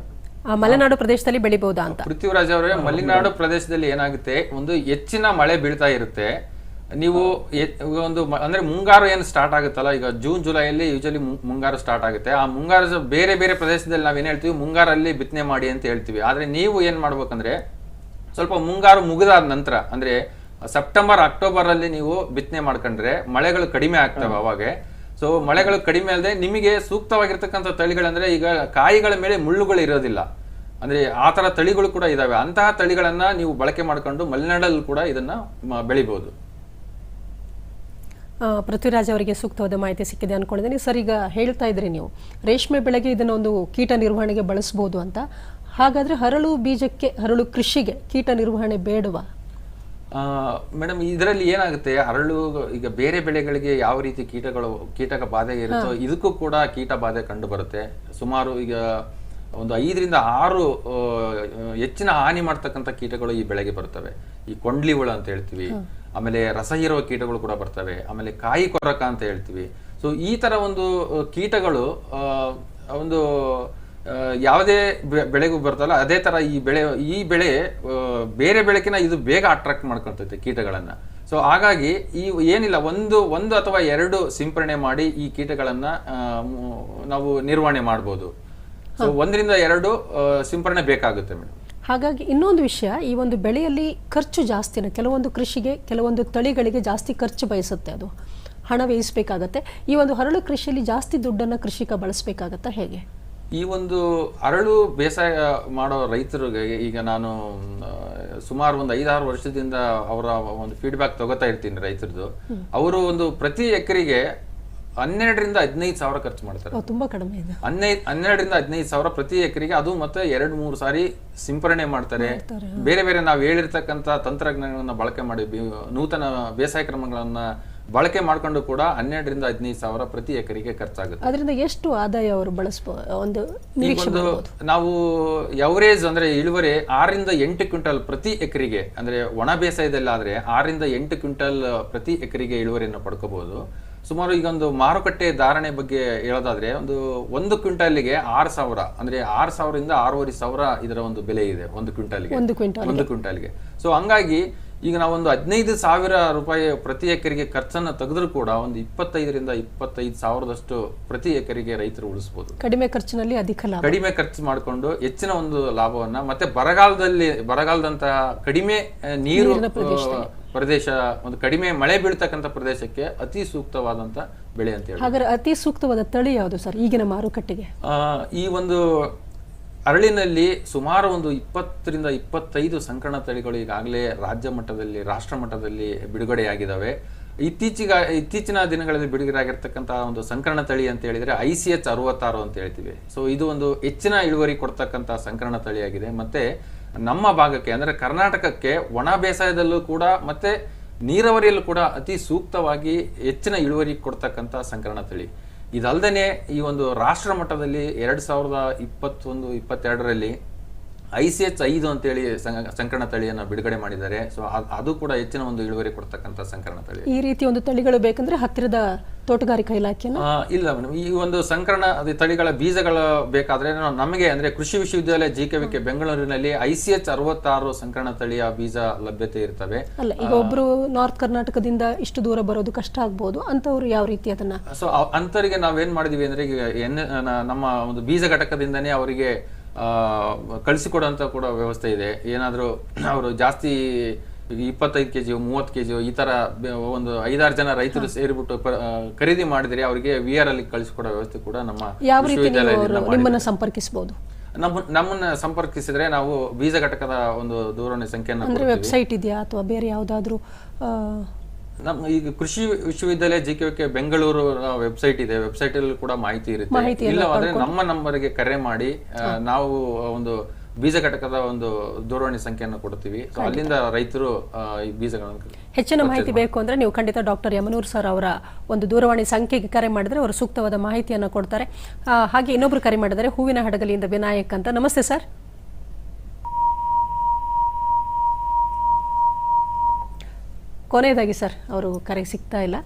ಆ, ಮಲೆನಾಡು ಪ್ರದೇಶದಲ್ಲಿ ಬೆಳಿಬಹುದಾ ಅಂತ. ಪೃಥ್ವಿರಾಜ್ ಅವರೇ ಮಲೆನಾಡು ಪ್ರದೇಶದಲ್ಲಿ ಏನಾಗುತ್ತೆ ಒಂದು ಹೆಚ್ಚಿನ ಮಳೆ ಬೀಳ್ತಾ ಇರುತ್ತೆ. ನೀವು ಒಂದು ಅಂದ್ರೆ ಮುಂಗಾರು ಏನು ಸ್ಟಾರ್ಟ್ ಆಗುತ್ತಲ್ಲ ಈಗ ಜೂನ್ ಜುಲೈಯಲ್ಲಿ ಯೂಶಲಿ ಮುಂಗಾರು ಸ್ಟಾರ್ಟ್ ಆಗುತ್ತೆ. ಆ ಮುಂಗಾರು ಬೇರೆ ಬೇರೆ ಪ್ರದೇಶದಲ್ಲಿ ನಾವೇನ್ ಹೇಳ್ತೀವಿ ಮುಂಗಾರಲ್ಲಿ ಬಿತ್ತನೆ ಮಾಡಿ ಅಂತ ಹೇಳ್ತೀವಿ. ಆದ್ರೆ ನೀವು ಏನ್ ಮಾಡ್ಬೇಕಂದ್ರೆ ಸ್ವಲ್ಪ ಮುಂಗಾರು ಮುಗಿದಾದ ನಂತರ ಅಂದ್ರೆ ಸೆಪ್ಟೆಂಬರ್ ಅಕ್ಟೋಬರ್ ಅಲ್ಲಿ ನೀವು ಬಿತ್ತನೆ ಮಾಡ್ಕೊಂಡ್ರೆ ಮಳೆಗಳು ಕಡಿಮೆ ಆಗ್ತವೆ ಅವಾಗ. ಸೊ ಮಳೆಗಳು ಕಡಿಮೆ ಅಲ್ಲದೆ ನಿಮಗೆ ಸೂಕ್ತವಾಗಿರ್ತಕ್ಕಂಥ ತಳಿಗಳಂದ್ರೆ ಈಗ ಕಾಯಿಗಳ ಮೇಲೆ ಮುಳ್ಳುಗಳು ಇರೋದಿಲ್ಲ. ಅಂದ್ರೆ ಆ ತರ ತಳಿಗಳು ಕೂಡ ಇದಾವೆ. ಅಂತಹ ತಳಿಗಳನ್ನ ನೀವು ಬಳಕೆ ಮಾಡ್ಕೊಂಡು ಮಲೆನಾಡಲ್ಲಿ ಕೂಡ ಇದನ್ನ ಬೆಳಿಬಹುದು ಪೃಥ್ವಿರಾಜ್ ಅವರಿಗೆ ಸೂಕ್ತವಾದ ಮಾಹಿತಿ ಸಿಕ್ಕಿದೆ ಅನ್ಕೊಂಡಿದ್ದೀನಿ. ಸರ್ ಈಗ ಹೇಳ್ತಾ ಇದ್ರಿ ನೀವು ರೇಷ್ಮೆ ಬೆಳೆಗೆ ಇದನ್ನ ಒಂದು ಕೀಟ ನಿರ್ವಹಣೆಗೆ ಬಳಸಬಹುದು ಅಂತ. ಹಾಗಾದ್ರೆ ಹರಳು ಬೀಜಕ್ಕೆ ಹರಳು ಕೃಷಿಗೆ ಕೀಟ ನಿರ್ವಹಣೆ ಬೇಡವಾ? ಮೇಡಮ್ ಇದರಲ್ಲಿ ಏನಾಗುತ್ತೆ? ಅರಳು ಈಗ ಬೇರೆ ಬೆಳೆಗಳಿಗೆ ಯಾವ ರೀತಿ ಕೀಟಗಳು ಕೀಟಕ ಬಾಧೆ ಇರುತ್ತೋ ಇದಕ್ಕೂ ಕೂಡ ಕೀಟ ಬಾಧೆ ಕಂಡು ಬರುತ್ತೆ ಸುಮಾರು ಈಗ ಒಂದು ಐದರಿಂದ ಆರು ಹೆಚ್ಚಿನ ಹಾನಿ ಮಾಡ್ತಕ್ಕಂಥ ಕೀಟಗಳು ಈ ಬೆಳೆಗೆ ಬರ್ತವೆ. ಈ ಕೊಂಡ್ಲಿ ಹುಳ ಅಂತ ಹೇಳ್ತೀವಿ. ಆಮೇಲೆ ರಸ ಹೀರುವ ಕೀಟಗಳು ಕೂಡ ಬರ್ತವೆ. ಆಮೇಲೆ ಕಾಯಿ ಕೊರಕ ಅಂತ ಹೇಳ್ತೀವಿ. ಸೊ ಈ ತರ ಒಂದು ಕೀಟಗಳು ಒಂದು ಯಾವುದೇ ಬೆಳೆಗೂ ಬರ್ತಲ್ಲ ಅದೇ ತರ ಈ ಬೆಳೆ ಈ ಬೆಳೆ ಬೇರೆ ಬೆಳಕಿನ ಇದು ಬೇಗ ಅಟ್ರಾಕ್ಟ್ ಮಾಡ್ಕೊಳ್ತೈತೆ ಕೀಟಗಳನ್ನ. ಸೊ ಹಾಗಾಗಿ ಈ ಏನಿಲ್ಲ ಒಂದು ಒಂದು ಅಥವಾ ಎರಡು ಸಿಂಪರಣೆ ಮಾಡಿ ಈ ಕೀಟಗಳನ್ನ ನಾವು ನಿರ್ವಹಣೆ ಮಾಡ್ಬೋದು. ಸೊ ಒಂದರಿಂದ ಎರಡು ಸಿಂಪರಣೆ ಬೇಕಾಗುತ್ತೆ ಮೇಡಮ್. ಹಾಗಾಗಿ ಇನ್ನೊಂದು ವಿಷಯ ಈ ಒಂದು ಬೆಳೆಯಲ್ಲಿ ಖರ್ಚು ಜಾಸ್ತಿನ ಕೆಲವೊಂದು ಕೃಷಿಗೆ ಕೆಲವೊಂದು ತಳಿಗಳಿಗೆ ಜಾಸ್ತಿ ಖರ್ಚು ಬಯಸುತ್ತೆ ಅದು. ಹಣ ವ್ಯಯಿಸಬೇಕಾಗತ್ತೆ. ಈ ಒಂದು ಹರಳು ಕೃಷಿಯಲ್ಲಿ ಜಾಸ್ತಿ ದುಡ್ಡನ್ನ ಕೃಷಿಕ ಬಳಸಬೇಕಾಗತ್ತಾ ಹೇಗೆ? ಈ ಒಂದು ಅರಳು ಬೇಸಾಯ ಮಾಡೋ ರೈತರಿಗೆ ಈಗ ನಾನು ಸುಮಾರು ಒಂದು ಐದಾರು ವರ್ಷದಿಂದ ಅವರ ಒಂದು ಫೀಡ್ಬ್ಯಾಕ್ ತಗೋತಾ ಇರ್ತೀನಿ ರೈತರದು. ಅವರು ಒಂದು ಪ್ರತಿ ಎಕರೆಗೆ ಹನ್ನೆರಡರಿಂದ ಹದಿನೈದು ಸಾವಿರ ಖರ್ಚು ಮಾಡ್ತಾರೆ. ತುಂಬಾ ಕಡಿಮೆ ಇದೆ. ಹನ್ನೆರಡು ಹನ್ನೆರಡರಿಂದ ಹದಿನೈದು ಸಾವಿರ ಪ್ರತಿ ಎಕರೆಗೆ ಅದು ಮತ್ತೆ ಎರಡು ಮೂರು ಸಾರಿ ಸಿಂಪರಣೆ ಮಾಡ್ತಾರೆ. ಬೇರೆ ಬೇರೆ ನಾವು ಹೇಳಿರ್ತಕ್ಕಂಥ ತಂತ್ರಜ್ಞಾನಗಳನ್ನ ಬಳಕೆ ಮಾಡಿ ನೂತನ ಬೇಸಾಯ ಕ್ರಮಗಳನ್ನ ಬಳಕೆ ಮಾಡ್ಕೊಂಡು ಕೂಡ ಹನ್ನೆರಡರಿಂದ ಹದಿನೈದು ಸಾವಿರ ಪ್ರತಿ ಎಕರೆಗೆ ಖರ್ಚಾಗುತ್ತೆ. ಅದರಿಂದ ಎಷ್ಟು ಆದಾಯ ಅವರು ಬಳಸಬಹುದು ಒಂದು ಒಂದು ನಾವು ಎವರೇಜ್ ಅಂದ್ರೆ ಇಳುವರಿ ಆರರಿಂದ ಎಂಟು ಕ್ವಿಂಟಲ್ ಪ್ರತಿ ಎಕರೆಗೆ ಅಂದ್ರೆ ಒಣ ಬೇಸಾಯದಲ್ಲಿ ಆದ್ರೆ ಆರರಿಂದ ಎಂಟು ಕ್ವಿಂಟಲ್ ಪ್ರತಿ ಎಕರೆಗೆ ಇಳುವರಿಯನ್ನು ಪಡ್ಕೋಬಹುದು ಸುಮಾರು ಈಗ ಒಂದು ಮಾರುಕಟ್ಟೆ ಧಾರಣೆ ಬಗ್ಗೆ ಹೇಳೋದಾದ್ರೆ ಒಂದು ಒಂದು ಕ್ವಿಂಟಲ್ಗೆ ಆರು ಸಾವಿರ ಅಂದ್ರೆ ಆರು ಸಾವಿರದಿಂದ ಆರೂವರೆ ಸಾವಿರ ಇದರ ಒಂದು ಬೆಲೆ ಇದೆ ಒಂದು ಕ್ವಿಂಟಲ್ಗೆ. ಒಂದು ಕ್ವಿಂಟಲ್ ಒಂದು ಕ್ವಿಂಟಲ್ಗೆ. ಸೊ ಹಂಗಾಗಿ ಈಗ ನಾವೊಂದು ಹದಿನೈದು ಸಾವಿರ ರೂಪಾಯಿ ಪ್ರತಿ ಎಕರೆಗೆ ಖರ್ಚನ್ನು ತೆಗೆದ್ರೂ ಕೂಡ ಒಂದು ಇಪ್ಪತ್ತೈದರಿಂದ ಇಪ್ಪತ್ತೈದು ಸಾವಿರದಷ್ಟು ಪ್ರತಿ ಎಕರೆಗೆ ರೈತರು ಉಳಿಸ್ಬೋದು. ಕಡಿಮೆ ಖರ್ಚಿನಲ್ಲಿ ಅಧಿಕ ಲಾಭ. ಕಡಿಮೆ ಖರ್ಚು ಮಾಡಿಕೊಂಡು ಹೆಚ್ಚಿನ ಒಂದು ಲಾಭವನ್ನ ಮತ್ತೆ ಬರಗಾಲದಲ್ಲಿ ಬರಗಾಲದಂತಹ ಕಡಿಮೆ ನೀರು ಪ್ರದೇಶ ಒಂದು ಕಡಿಮೆ ಮಳೆ ಬೀಳ್ತಕ್ಕಂಥ ಪ್ರದೇಶಕ್ಕೆ ಅತಿ ಸೂಕ್ತವಾದಂತ ಬೆಳೆ ಅಂತ ಹೇಳಿ ಹಾಗಾದ್ರೆ ಅತಿ ಸೂಕ್ತವಾದ ತಳಿ ಯಾವುದು ಸರ್? ಈಗಿನ ಮಾರುಕಟ್ಟೆಗೆ. ಈ ಒಂದು ಅರಳಿನಲ್ಲಿ ಸುಮಾರು ಒಂದು ಇಪ್ಪತ್ತರಿಂದ ಇಪ್ಪತ್ತೈದು ಸಂಕರಣ ತಳಿಗಳು ಈಗಾಗಲೇ ರಾಜ್ಯ ಮಟ್ಟದಲ್ಲಿ, ರಾಷ್ಟ್ರ ಮಟ್ಟದಲ್ಲಿ ಬಿಡುಗಡೆಯಾಗಿದ್ದಾವೆ. ಇತ್ತೀಚಿಗ, ಇತ್ತೀಚಿನ ದಿನಗಳಲ್ಲಿ ಬಿಡುಗಡೆಯಾಗಿರ್ತಕ್ಕಂಥ ಒಂದು ಸಂಕರಣ ತಳಿ ಅಂತ ಹೇಳಿದ್ರೆ ಐ ಸಿ ಎಚ್ ಅರವತ್ತಾರು ಅಂತ ಹೇಳ್ತೀವಿ. ಸೊ ಇದು ಒಂದು ಹೆಚ್ಚಿನ ಇಳುವರಿ ಕೊಡ್ತಕ್ಕಂಥ ಸಂಕರಣ ತಳಿಯಾಗಿದೆ. ಮತ್ತೆ ನಮ್ಮ ಭಾಗಕ್ಕೆ, ಅಂದ್ರೆ ಕರ್ನಾಟಕಕ್ಕೆ ಒಣ ಬೇಸಾಯದಲ್ಲೂ ಕೂಡ ಮತ್ತೆ ನೀರಾವರಿಯಲ್ಲೂ ಕೂಡ ಅತಿ ಸೂಕ್ತವಾಗಿ ಹೆಚ್ಚಿನ ಇಳುವರಿ ಕೊಡ್ತಕ್ಕಂಥ ಸಂಕರಣ ತಳಿ. ಇದಲ್ದೇನೆ ಈ ಒಂದು ರಾಷ್ಟ್ರ ಮಟ್ಟದಲ್ಲಿ ಎರಡ್ ಸಾವಿರದ ಇಪ್ಪತ್ತೊಂದು ಇಪ್ಪತ್ತೆರಡರಲ್ಲಿ ಐ ಸಿ ಎಚ್ ಐದು ಅಂತೇಳಿ ಸಂಕರಣ ತಳಿಯನ್ನು ಬಿಡುಗಡೆ ಮಾಡಿದ್ದಾರೆ. ಸೊ ಅದು ಕೂಡ ಹೆಚ್ಚಿನ ಒಂದು ಇಳುವರಿ ಕೊಡ್ತಕ್ಕಂಥ ಸಂಕರಣ ತಳಿ. ಈ ರೀತಿ ಒಂದು ತಳಿಗಳು ಬೇಕಂದ್ರೆ ಹತ್ತಿರದ ತೋಟಗಾರಿಕಾ ಇಲಾಖೆ ಇಲ್ಲ ಮೇಡಮ್. ಈ ಒಂದು ಸಂಕರಣ ತಳಿಗಳ ಬೀಜಗಳು ಬೇಕಾದ್ರೆ ನಮಗೆ ಅಂದ್ರೆ ಕೃಷಿ ವಿಶ್ವವಿದ್ಯಾಲಯ ಜಿ ಕೆ ವಿಕೆ ಬೆಂಗಳೂರಿನಲ್ಲಿ ಐ ಸಿ ಎಚ್ ಅರವತ್ತಾರು ಸಂಕರಣ ತಳಿಯ ಬೀಜ ಲಭ್ಯತೆ ಇರ್ತವೆ. ಅಲ್ಲ ಈಗ ಒಬ್ರು ನಾರ್ತ್ ಕರ್ನಾಟಕದಿಂದ ಇಷ್ಟು ದೂರ ಬರೋದು ಕಷ್ಟ ಆಗ್ಬೋದು. ಅಂತವ್ರು ಯಾವ ರೀತಿ ಅದನ್ನ? ಸೊ ಅಂತವರಿಗೆ ನಾವೇನ್ ಮಾಡಿದೀವಿ ಅಂದ್ರೆ ಈಗ ಎನ್ ನಮ್ಮ ಒಂದು ಬೀಜ ಘಟಕದಿಂದನೇ ಅವರಿಗೆ ಕಳಿಸಿಕೊಡುವಂತ ಕೂಡ ವ್ಯವಸ್ಥೆ ಇದೆ. ಏನಾದರೂ ಅವರು ಜಾಸ್ತಿ ಈಗ ಇಪ್ಪತ್ತೈದು ಕೆಜಿ ಮೂವತ್ತು ಕೆಜಿ ಈ ತರ ಒಂದು ಐದಾರು ಜನ ರೈತರು ಸೇರಿಬಿಟ್ಟು ಖರೀದಿ ಮಾಡಿದ್ರೆ ಅವರಿಗೆ ವಿ ಆರ್ ಅಲ್ಲಿ ಕಳಿಸಿಕೊಡೋ ವ್ಯವಸ್ಥೆ ಕೂಡ ನಮ್ಮ ವಿಶ್ವವಿದ್ಯಾಲಯದಿಂದ ಸಂಪರ್ಕಿಸಬಹುದು ನಮ್ಮ ನಮ್ಮನ್ನ ಸಂಪರ್ಕಿಸಿದ್ರೆ ನಾವು ಬೀಜ ಘಟಕದ ಒಂದು ದೂರವಾಣಿ ಸಂಖ್ಯೆಯನ್ನು ವೆಬ್ಸೈಟ್ ಇದೆಯಾ ಅಥವಾ ಬೇರೆ ಯಾವುದಾದ್ರೂ ನಮ್ಮ ಈಗ ಕೃಷಿ ವಿಶ್ವವಿದ್ಯಾಲಯ ಜಿ ಕೆ ಬೆಂಗಳೂರು ವೆಬ್ಸೈಟ್ ಇದೆ. ವೆಬ್ಸೈಟ್ ಅಲ್ಲಿ ಕೂಡ ಮಾಹಿತಿ ಇರುತ್ತೆ. ಇಲ್ಲ ಇಲ್ಲವಾದ್ರೆ ನಮ್ಮ ನಂಬರ್ಗೆ ಕರೆ ಮಾಡಿ ನಾವು ಒಂದು ಬೀಜ ಘಟಕದ ಒಂದು ದೂರವಾಣಿ ಸಂಖ್ಯೆಯನ್ನು ಕೊಡ್ತೀವಿ. ಸೊ ಅಲ್ಲಿಂದ ರೈತರು ಈ ಬೀಜಗಳನ್ನು ಹೆಚ್ಚಿನ ಮಾಹಿತಿ ಬೇಕು ಅಂದ್ರೆ ನೀವು ಖಂಡಿತ ಡಾಕ್ಟರ್ ಯಮನೂರ್ ಸರ್ ಅವರ ಒಂದು ದೂರವಾಣಿ ಸಂಖ್ಯೆಗೆ ಕರೆ ಮಾಡಿದ್ರೆ ಅವರು ಸೂಕ್ತವಾದ ಮಾಹಿತಿಯನ್ನು ಕೊಡ್ತಾರೆ. ಹಾಗೆ ಇನ್ನೊಬ್ರು ಕರೆ ಮಾಡಿದರೆ ಹೂವಿನ ಹಡಗಲಿಯಿಂದ ವಿನಾಯಕ್ ಅಂತ. ನಮಸ್ತೆ ಸರ್. ಕೊನೆಯದಾಗಿ ಸರ್ ಅವರು ಕರೆ ಸಿಗ್ತಾ ಇಲ್ಲ.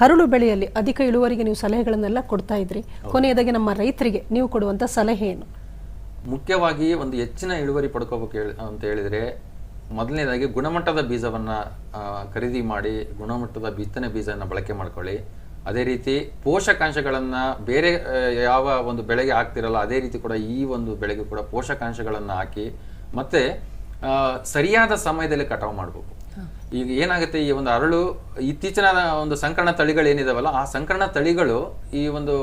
ಹರಳು ಬೆಳೆಯಲ್ಲಿ ಅಧಿಕ ಇಳುವರಿಗೆ ನೀವು ಸಲಹೆಗಳನ್ನೆಲ್ಲ ಕೊಡ್ತಾ ಇದ್ರಿ. ಕೊನೆಯದಾಗಿ ನಮ್ಮ ರೈತರಿಗೆ ನೀವು ಕೊಡುವಂತ ಸಲಹೆ ಏನು ಮುಖ್ಯವಾಗಿ ಒಂದು ಹೆಚ್ಚಿನ ಇಳುವರಿ ಪಡ್ಕೋಬೇಕು ಅಂತ ಹೇಳಿದ್ರೆ ಮೊದಲನೇದಾಗಿ ಗುಣಮಟ್ಟದ ಬೀಜವನ್ನ ಖರೀದಿ ಮಾಡಿ ಗುಣಮಟ್ಟದ ಬಿತ್ತನೆ ಬೀಜನ ಬಳಕೆ ಮಾಡ್ಕೊಳ್ಳಿ. ಅದೇ ರೀತಿ ಪೋಷಕಾಂಶಗಳನ್ನ ಬೇರೆ ಯಾವ ಒಂದು ಬೆಳೆಗೆ ಹಾಕ್ತಿರಲ್ಲ ಅದೇ ರೀತಿ ಕೂಡ ಈ ಒಂದು ಬೆಳೆಗೆ ಕೂಡ ಪೋಷಕಾಂಶಗಳನ್ನ ಹಾಕಿ ಮತ್ತೆ ಸರಿಯಾದ ಸಮಯದಲ್ಲಿ ಕಟಾವು ಮಾಡಬೇಕು. ಈಗ ಏನಾಗುತ್ತೆ ಈ ಒಂದು ಅರಳು ಇತ್ತೀಚಿನ ಒಂದು ಸಂಕರಣ ತಳಿಗಳು ಏನಿದಾವಲ್ಲ ಆ ಸಂಕರಣ ತಳಿಗಳು ಈ ಒಂದು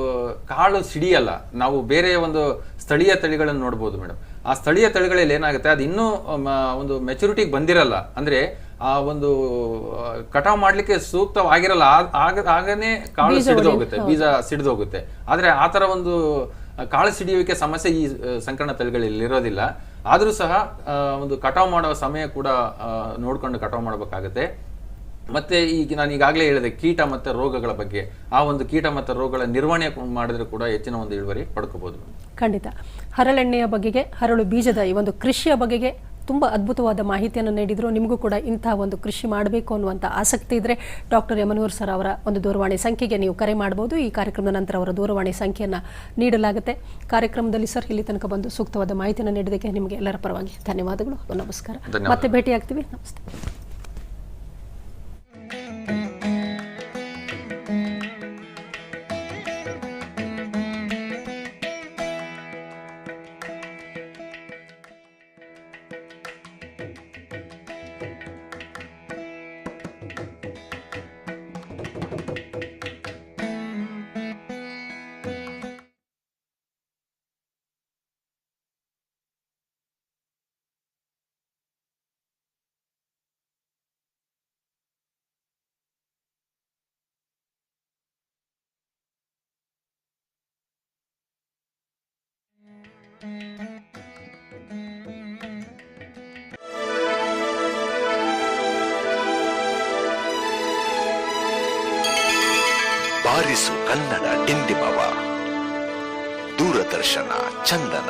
ಕಾಳು ಸಿಡಿಯಲ್ಲ ನಾವು ಬೇರೆ ಒಂದು ಸ್ಥಳೀಯ ತಳಿಗಳನ್ನು ನೋಡ್ಬೋದು ಮೇಡಮ್. ಆ ಸ್ಥಳೀಯ ತಳಿಗಳಲ್ಲಿ ಏನಾಗುತ್ತೆ ಅದು ಇನ್ನೂ ಒಂದು ಮೆಚುರಿಟಿಗೆ ಬಂದಿರಲ್ಲ. ಅಂದ್ರೆ ಆ ಒಂದು ಕಟಾವ್ ಮಾಡ್ಲಿಕ್ಕೆ ಸೂಕ್ತವಾಗಿರಲ್ಲ ಆಗ ಆಗನೇ ಕಾಳು ಸಿಡಿದು ಹೋಗುತ್ತೆ ಬೀಜ ಸಿಡಿದು ಹೋಗುತ್ತೆ. ಆದ್ರೆ ಆ ತರ ಒಂದು ಕಾಳು ಸಿಡಿಯುವಿಕೆ ಸಮಸ್ಯೆ ಈ ಸಂಕರಣ ತಳಿಗಳಲ್ಲಿ ಇರೋದಿಲ್ಲ. ಆದ್ರೂ ಸಹ ಒಂದು ಕಟಾವ್ ಮಾಡುವ ಸಮಯ ಕೂಡ ನೋಡಿಕೊಂಡು ಕಟಾವ್ ಮಾಡಬೇಕಾಗುತ್ತೆ. ಮತ್ತೆ ಈಗ ನಾನು ಈಗಾಗಲೇ ಹೇಳಿದೆ, ಕೀಟ ಮತ್ತು ರೋಗಗಳ ಬಗ್ಗೆ. ಆ ಒಂದು ಕೀಟ ಮತ್ತು ರೋಗಗಳ ನಿರ್ವಹಣೆ ಮಾಡಿದ್ರೆ ಕೂಡ ಹೆಚ್ಚಿನ ಒಂದು ಇಳುವರಿ ಪಡ್ಕೋಬಹುದು ಖಂಡಿತ. ಹರಳೆಣ್ಣೆಯ ಬಗೆಗೆ, ಹರಳು ಬೀಜದ ಈ ಒಂದು ಕೃಷಿಯ ಬಗೆಗೆ ತುಂಬ ಅದ್ಭುತವಾದ ಮಾಹಿತಿಯನ್ನು ನೀಡಿದರು. ನಿಮಗೂ ಕೂಡ ಇಂತಹ ಒಂದು ಕೃಷಿ ಮಾಡಬೇಕು ಅನ್ನುವಂಥ ಆಸಕ್ತಿ ಇದ್ದರೆ ಡಾಕ್ಟರ್ ಯಮನೂರ್ ಸರ್ ಅವರ ಒಂದು ದೂರವಾಣಿ ಸಂಖ್ಯೆಗೆ ನೀವು ಕರೆ ಮಾಡಬಹುದು ಈ ಕಾರ್ಯಕ್ರಮದ ನಂತರ ಅವರ ದೂರವಾಣಿ ಸಂಖ್ಯೆಯನ್ನು ನೀಡಲಾಗುತ್ತೆ. ಕಾರ್ಯಕ್ರಮದಲ್ಲಿ ಸರ್ ಇಲ್ಲಿ ತನಕ ಬಂದು ಸೂಕ್ತವಾದ ಮಾಹಿತಿಯನ್ನು ನೀಡಿದ್ದಕ್ಕೆ ನಿಮಗೆ ಎಲ್ಲರ ಪರವಾಗಿ ಧನ್ಯವಾದಗಳು. ನಮಸ್ಕಾರ. ಮತ್ತೆ ಭೇಟಿಯಾಗ್ತೀವಿ. ನಮಸ್ತೆ. ಕನ್ನಡ ಡಿಂಡಿಮವ ದೂರದರ್ಶನ ಚಂದನ.